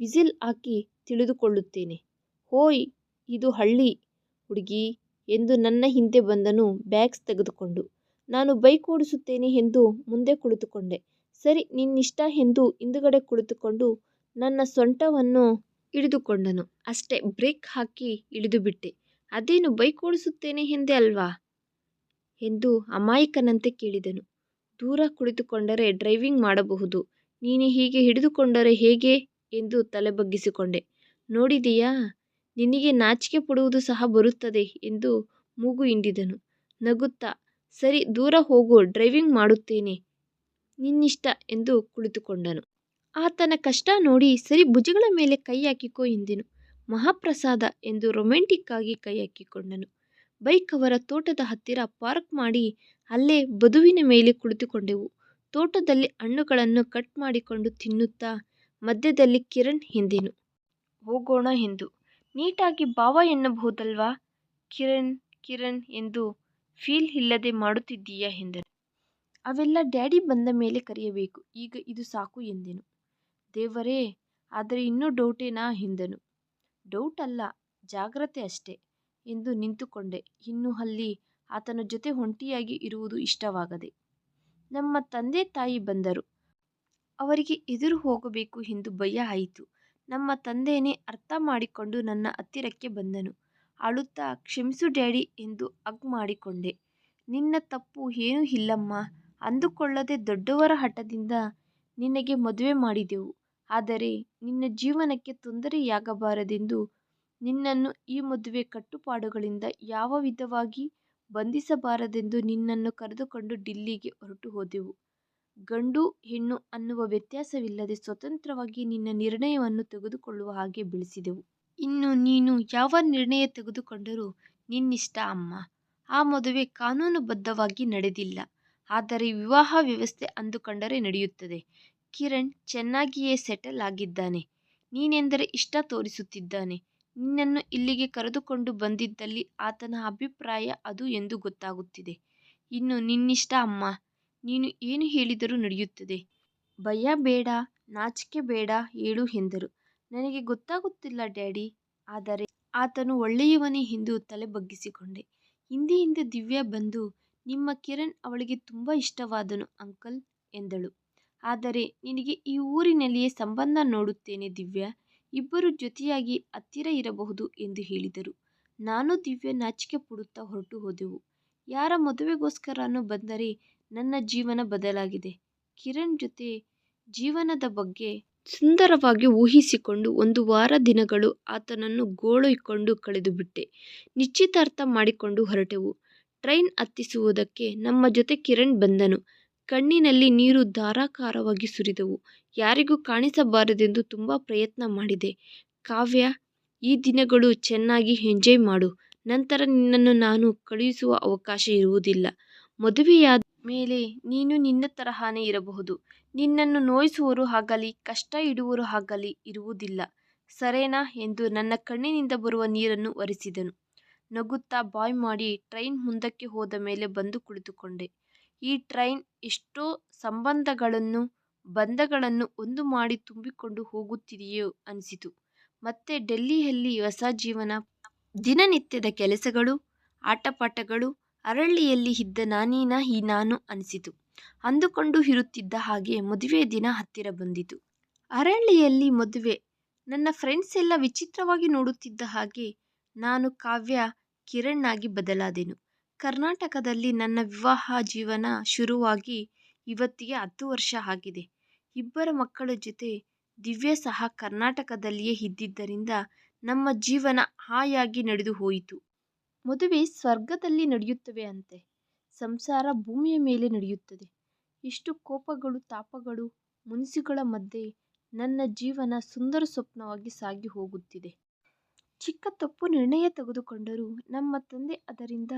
Speaker 1: ವಿಸಿಲ್ ಹಾಕಿ ತಿಳಿದುಕೊಳ್ಳುತ್ತೇನೆ. ಹೋಯ್, ಇದು ಹಳ್ಳಿ ಹುಡುಗಿ ಎಂದು ನನ್ನ ಹಿಂದೆ ಬಂದನು ಬ್ಯಾಗ್ಸ್ ತೆಗೆದುಕೊಂಡು. ನಾನು ಬೈಕ್ ಓಡಿಸುತ್ತೇನೆ ಎಂದು ಮುಂದೆ ಕುಳಿತುಕೊಂಡೆ. ಸರಿ, ನಿನ್ನಿಷ್ಟ ಎಂದು ಹಿಂದುಗಡೆ ಕುಳಿತುಕೊಂಡು ನನ್ನ ಸೊಂಟವನ್ನು ಹಿಡಿದುಕೊಂಡನು. ಅಷ್ಟೇ, ಬ್ರೇಕ್ ಹಾಕಿ ಇಳಿದುಬಿಟ್ಟೆ. ಅದೇನು ಬೈಕ್ ಓಡಿಸುತ್ತೇನೆ ಎಂದೆ ಅಲ್ವಾ? ಎಂದು ಅಮಾಯಕನಂತೆ ಕೇಳಿದನು. ದೂರ ಕುಳಿತುಕೊಂಡರೆ ಡ್ರೈವಿಂಗ್ ಮಾಡಬಹುದು. ನೀನು ಹೀಗೆ ಹಿಡಿದುಕೊಂಡರೆ ಹೇಗೆ? ಎಂದು ತಲೆ ಬಗ್ಗಿಸಿಕೊಂಡೆ ನೋಡಿದೆಯಾ, ನಿನಗೆ ನಾಚಿಕೆ ಪಡುವುದು ಸಹ ಬರುತ್ತದೆ ಎಂದು ಮೂಗು ಹಿಂಡಿದನು ನಗುತ್ತಾ, ಸರಿ, ದೂರ ಹೋಗು, ಡ್ರೈವಿಂಗ್ ಮಾಡುತ್ತೇನೆ. ನಿನ್ನಿಷ್ಟ ಎಂದು ಕುಳಿತುಕೊಂಡನು. ಆತನ ಕಷ್ಟ ನೋಡಿ, ಸರಿ, ಭುಜಗಳ ಮೇಲೆ ಕೈ ಹಾಕಿಕೋ ಎಂದೆನು. ಮಹಾಪ್ರಸಾದ ಎಂದು ರೊಮ್ಯಾಂಟಿಕ್ಕಾಗಿ ಕೈ ಹಾಕಿಕೊಂಡನು. ಬೈಕ್ ಅವರ ತೋಟದ ಹತ್ತಿರ ಪಾರ್ಕ್ ಮಾಡಿ ಅಲ್ಲೇ ಬದುವಿನ ಮೇಲೆ ಕುಳಿತುಕೊಂಡೆವು. ತೋಟದಲ್ಲಿ ಹಣ್ಣುಗಳನ್ನು ಕಟ್ ಮಾಡಿಕೊಂಡು ತಿನ್ನುತ್ತಾ ಮಧ್ಯದಲ್ಲಿ ಕಿರಣ್ ಹಿಂದೆನು ಹೋಗೋಣ ಎಂದು. ನೀಟಾಗಿ ಭಾವ ಎನ್ನಬಹುದಲ್ವಾ? ಕಿರಣ್ ಕಿರಣ್ ಎಂದು ಫೀಲ್ ಇಲ್ಲದೆ ಮಾಡುತ್ತಿದ್ದೀಯಾ? ಎಂದನು. ಅವೆಲ್ಲ ಡ್ಯಾಡಿ ಬಂದ ಮೇಲೆ ಕರೆಯಬೇಕು. ಈಗ ಇದು ಸಾಕು ಎಂದೆನು. ದೇವರೇ, ಆದರೆ ಇನ್ನೂ ಡೌಟೇನಾ? ಎಂದನು. ಡೌಟ್ ಅಲ್ಲ ಜಾಗ್ರತೆ ಅಷ್ಟೇ. ಎಂದು ನಿಂತುಕೊಂಡೆ. ಇನ್ನು ಅಲ್ಲಿ ಆತನ ಜೊತೆ ಒಂಟಿಯಾಗಿ ಇರುವುದು ಇಷ್ಟವಾಗದೆ. ನಮ್ಮ ತಂದೆ ತಾಯಿ ಬಂದರು. ಅವರಿಗೆ ಎದುರು ಹೋಗಬೇಕು ಎಂದು ಭಯ ಆಯಿತು. ನಮ್ಮ ತಂದೆಯೇ ಅರ್ಥ ಮಾಡಿಕೊಂಡು ನನ್ನ ಹತ್ತಿರಕ್ಕೆ ಬಂದನು. ಅಳುತ್ತಾ, ಕ್ಷಮಿಸು ಡ್ಯಾಡಿ ಎಂದು ಹಗ್ ಮಾಡಿಕೊಂಡೆ. ನಿನ್ನ ತಪ್ಪು ಏನೂ ಇಲ್ಲಮ್ಮ. ಅಂದುಕೊಳ್ಳದೆ ದೊಡ್ಡವರ ಹಠದಿಂದ ನಿನಗೆ ಮದುವೆ ಮಾಡಿದೆವು. ಆದರೆ ನಿನ್ನ ಜೀವನಕ್ಕೆ ತೊಂದರೆಯಾಗಬಾರದೆಂದು ನಿನ್ನನ್ನು ಈ ಮದುವೆ ಕಟ್ಟುಪಾಡುಗಳಿಂದ ಯಾವ ವಿಧವಾಗಿ ಬಂಧಿಸಬಾರದೆಂದು ನಿನ್ನನ್ನು ಕರೆದುಕೊಂಡು ಡಿಲ್ಲಿಗೆ ಹೊರಟುಹೋದೆವು. ಗಂಡು ಹೆಣ್ಣು ಅನ್ನುವ ವ್ಯತ್ಯಾಸವಿಲ್ಲದೆ ಸ್ವತಂತ್ರವಾಗಿ ನಿನ್ನ ನಿರ್ಣಯವನ್ನು ತೆಗೆದುಕೊಳ್ಳುವ ಹಾಗೆ ಬೆಳೆಸಿದೆವು. ಇನ್ನು ನೀನು ಯಾವ ನಿರ್ಣಯ ತೆಗೆದುಕೊಂಡರೂ ನಿನ್ನಿಷ್ಟ ಅಮ್ಮ ಆ ಮದುವೆ ಕಾನೂನುಬದ್ಧವಾಗಿ ನಡೆದಿಲ್ಲ. ಆದರೆ ವಿವಾಹ ವ್ಯವಸ್ಥೆ ಅಂದುಕೊಂಡರೆ ನಡೆಯುತ್ತದೆ. ಕಿರಣ್ ಚೆನ್ನಾಗಿಯೇ ಸೆಟಲ್ ಆಗಿದ್ದಾನೆ. ನೀನೆಂದರೆ ಇಷ್ಟ ತೋರಿಸುತ್ತಿದ್ದಾನೆ. ನಿನ್ನನ್ನು ಇಲ್ಲಿಗೆ ಕರೆದುಕೊಂಡು ಬಂದಿದ್ದಲ್ಲಿ ಆತನ ಅಭಿಪ್ರಾಯ ಅದು ಎಂದು ಗೊತ್ತಾಗುತ್ತಿದೆ. ಇನ್ನು ನಿನ್ನಿಷ್ಟ ಅಮ್ಮ, ನೀನು ಏನು ಹೇಳಿದರೂ ನಡೆಯುತ್ತದೆ. ಭಯ ಬೇಡ, ನಾಚಿಕೆ ಬೇಡ ಹೇಳು ಎಂದರು. ನನಗೆ ಗೊತ್ತಾಗುತ್ತಿಲ್ಲ ಡ್ಯಾಡಿ. ಆದರೆ ಆತನು ಒಳ್ಳೆಯವನೇ ಎಂದು ತಲೆ ಬಗ್ಗಿಸಿಕೊಂಡೆ. ಹಿಂದೆ ಹಿಂದೆ ದಿವ್ಯಾ ಬಂದು, ನಿಮ್ಮ ಕಿರಣ್ ಅವಳಿಗೆ ತುಂಬ ಇಷ್ಟವಾದನು ಅಂಕಲ್, ಎಂದಳು. ಆದರೆ ನಿನಗೆ ಈ ಊರಿನಲ್ಲಿಯೇ ಸಂಬಂಧ ನೋಡುತ್ತೇನೆ ದಿವ್ಯಾ. ಇಬ್ಬರೂ ಜೊತೆಯಾಗಿ ಹತ್ತಿರ ಇರಬಹುದು ಎಂದು ಹೇಳಿದರು. ನಾನು ದಿವ್ಯ ನಾಚಿಕೆ ಪಡುತ್ತಾ ಹೊರಟು ಹೋದೆವು ಯಾರ ಮದುವೆಗೋಸ್ಕರನೋ ಬಂದರೆ ನನ್ನ ಜೀವನ ಬದಲಾಗಿದೆ. ಕಿರಣ್ ಜೊತೆ ಜೀವನದ ಬಗ್ಗೆ ಸುಂದರವಾಗಿ ಊಹಿಸಿಕೊಂಡು ಒಂದು ವಾರ ದಿನಗಳು ಆತನನ್ನು ಗೋಳೈಕೊಂಡು ಕಳೆದುಬಿಟ್ಟೆ. ನಿಶ್ಚಿತಾರ್ಥ ಮಾಡಿಕೊಂಡು ಹೊರಟೆವು. ಟ್ರೈನ್ ಹತ್ತಿಸುವುದಕ್ಕೆ ನಮ್ಮ ಜೊತೆ ಕಿರಣ್ ಬಂದನು. ಕಣ್ಣಿನಲ್ಲಿ ನೀರು ಧಾರಾಕಾರವಾಗಿ ಸುರಿದವು. ಯಾರಿಗೂ ಕಾಣಿಸಬಾರದೆಂದು ತುಂಬ ಪ್ರಯತ್ನ ಮಾಡಿದೆ. ಕಾವ್ಯ, ಈ ದಿನಗಳು ಚೆನ್ನಾಗಿ ಎಂಜಾಯ್ ಮಾಡು. ನಂತರ ನಿನ್ನನ್ನು ನಾನು ಕಳುಹಿಸುವ ಅವಕಾಶ ಇರುವುದಿಲ್ಲ. ಮದುವೆಯಾದ ಮೇಲೆ ನೀನು ನಿನ್ನ ತರಹಾನೇ ಇರಬಹುದು. ನಿನ್ನನ್ನು ನೋಯಿಸುವರು ಆಗಲಿ ಕಷ್ಟ ಇಡುವರು ಆಗಲಿ ಇರುವುದಿಲ್ಲ. ಸರೇನಾ ಎಂದು ನನ್ನ ಕಣ್ಣಿನಿಂದ ಬರುವ ನೀರನ್ನು ಒರೆಸಿದನು. ನಗುತ್ತಾ ಬಾಯ್ ಮಾಡಿ ಟ್ರೈನ್ ಮುಂದಕ್ಕೆ ಹೋದ ಮೇಲೆ ಬಂದು ಕುಳಿತುಕೊಂಡೆ. ಈ ಟ್ರೈನ್ ಎಷ್ಟೋ ಸಂಬಂಧಗಳನ್ನು, ಬಂಧಗಳನ್ನು ಒಂದು ಮಾಡಿ ತುಂಬಿಕೊಂಡು ಹೋಗುತ್ತಿದೆಯೋ ಅನಿಸಿತು. ಮತ್ತೆ ಡೆಲ್ಲಿಯಲ್ಲಿ ಹೊಸ ಜೀವನ, ದಿನನಿತ್ಯದ ಕೆಲಸಗಳು, ಆಟಪಾಠಗಳು, ಅರಳ್ಳಿಯಲ್ಲಿ ಇದ್ದ ನಾನೇನ ಈ ನಾನು ಅನಿಸಿತು. ಅಂದುಕೊಂಡು ಇರುತ್ತಿದ್ದ ಹಾಗೆ ಮದುವೆ ದಿನ ಹತ್ತಿರ ಬಂದಿತು. ಅರಳ್ಳಿಯಲ್ಲಿ ಮದುವೆ. ನನ್ನ ಫ್ರೆಂಡ್ಸ್ ಎಲ್ಲ ವಿಚಿತ್ರವಾಗಿ ನೋಡುತ್ತಿದ್ದ ಹಾಗೆ ನಾನು ಕಾವ್ಯ ಕಿರಣ್ ಆಗಿ ಬದಲಾದೆನು. ಕರ್ನಾಟಕದಲ್ಲಿ ನನ್ನ ವಿವಾಹ ಜೀವನ ಶುರುವಾಗಿ ಇವತ್ತಿಗೆ ಹತ್ತು ವರ್ಷ ಆಗಿದೆ. ಇಬ್ಬರ ಮಕ್ಕಳ ಜೊತೆ ದಿವ್ಯ ಸಹ ಕರ್ನಾಟಕದಲ್ಲಿಯೇ ಇದ್ದಿದ್ದರಿಂದ ನಮ್ಮ ಜೀವನ ಹಾಯಾಗಿ ನಡೆದು ಹೋಯಿತು ಮದುವೆ ಸ್ವರ್ಗದಲ್ಲಿ ನಡೆಯುತ್ತವೆ ಅಂತೆ. ಸಂಸಾರ ಭೂಮಿಯ ಮೇಲೆ ನಡೆಯುತ್ತದೆ. ಇಷ್ಟು ಕೋಪಗಳು, ತಾಪಗಳು ಮುನಿಸುಗಳ ಮಧ್ಯೆ ನನ್ನ ಜೀವನ ಸುಂದರ ಸ್ವಪ್ನವಾಗಿ ಸಾಗಿ ಹೋಗುತ್ತಿದೆ. ಚಿಕ್ಕ ತಪ್ಪು ನಿರ್ಣಯ ತೆಗೆದುಕೊಂಡರೂ ನಮ್ಮ ತಂದೆ ಅದರಿಂದ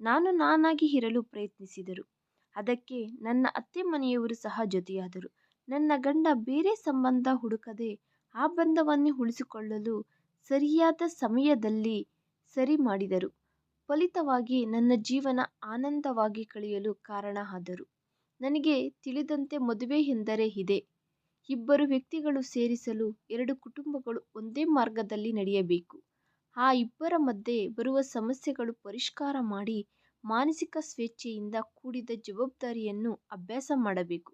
Speaker 1: ನಾನು ನಾನಾಗಿ ಇರಲು ಪ್ರಯತ್ನಿಸಿದರು. ಅದಕ್ಕೆ ನನ್ನ ಅತ್ತೆ ಮನೆಯವರು ಸಹ ಜೊತೆಯಾದರು. ನನ್ನ ಗಂಡ ಬೇರೆ ಸಂಬಂಧ ಹುಡುಕದೆ ಆ ಬಂಧವನ್ನೇ ಉಳಿಸಿಕೊಳ್ಳಲು ಸರಿಯಾದ ಸಮಯದಲ್ಲಿ ಸರಿ ಮಾಡಿದರು. ಫಲಿತವಾಗಿ ನನ್ನ ಜೀವನ ಆನಂದವಾಗಿ ಕಳೆಯಲು ಕಾರಣ ಆದರು. ನನಗೆ ತಿಳಿದಂತೆ ಮದುವೆ ಎಂದರೆ ಇದೆ ಇಬ್ಬರು ವ್ಯಕ್ತಿಗಳು ಸೇರಿಸಲು ಎರಡು ಕುಟುಂಬಗಳು ಒಂದೇ ಮಾರ್ಗದಲ್ಲಿ ನಡೆಯಬೇಕು. ಆ ಇಬ್ಬರ ಮಧ್ಯೆ ಬರುವ ಸಮಸ್ಯೆಗಳು ಪರಿಷ್ಕಾರ ಮಾಡಿ ಮಾನಸಿಕ ಸ್ವೇಚ್ಛೆಯಿಂದ ಕೂಡಿದ ಜವಾಬ್ದಾರಿಯನ್ನು ಅಭ್ಯಾಸ ಮಾಡಬೇಕು.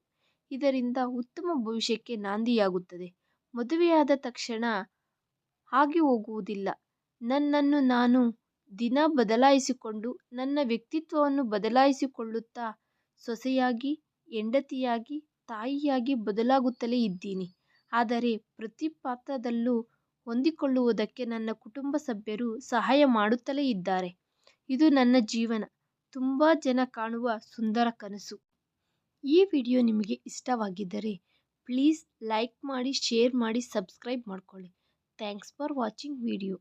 Speaker 1: ಇದರಿಂದ ಉತ್ತಮ ಭವಿಷ್ಯಕ್ಕೆ ನಾಂದಿಯಾಗುತ್ತದೆ. ಮದುವೆಯಾದ ತಕ್ಷಣ ಆಗಿ ಹೋಗುವುದಿಲ್ಲ ನನ್ನನ್ನು ನಾನು ದಿನ ಬದಲಾಯಿಸಿಕೊಂಡು ನನ್ನ ವ್ಯಕ್ತಿತ್ವವನ್ನು ಬದಲಾಯಿಸಿಕೊಳ್ಳುತ್ತಾ ಸೊಸೆಯಾಗಿ, ಹೆಂಡತಿಯಾಗಿ, ತಾಯಿಯಾಗಿ ಬದಲಾಗುತ್ತಲೇ ಇದ್ದೀನಿ. ಆದರೆ ಪ್ರತಿ ಪಾತ್ರದಲ್ಲೂ ಹೊಂದಿಕೊಳ್ಳುವುದಕ್ಕೆ ನನ್ನ ಕುಟುಂಬ ಸಭ್ಯರು ಸಹಾಯ ಮಾಡುತ್ತಲೇ ಇದ್ದಾರೆ. ಇದು ನನ್ನ ಜೀವನ ತುಂಬ ಜನ ಕಾಣುವ ಸುಂದರ ಕನಸು. ಈ ವಿಡಿಯೋ ನಿಮಗೆ ಇಷ್ಟವಾಗಿದ್ದರೆ ಪ್ಲೀಸ್ ಲೈಕ್ ಮಾಡಿ, ಶೇರ್ ಮಾಡಿ, ಸಬ್ಸ್ಕ್ರೈಬ್ ಮಾಡಿಕೊಳ್ಳಿ ಥ್ಯಾಂಕ್ಸ್ ಫಾರ್ ವಾಚಿಂಗ್ ವಿಡಿಯೋ.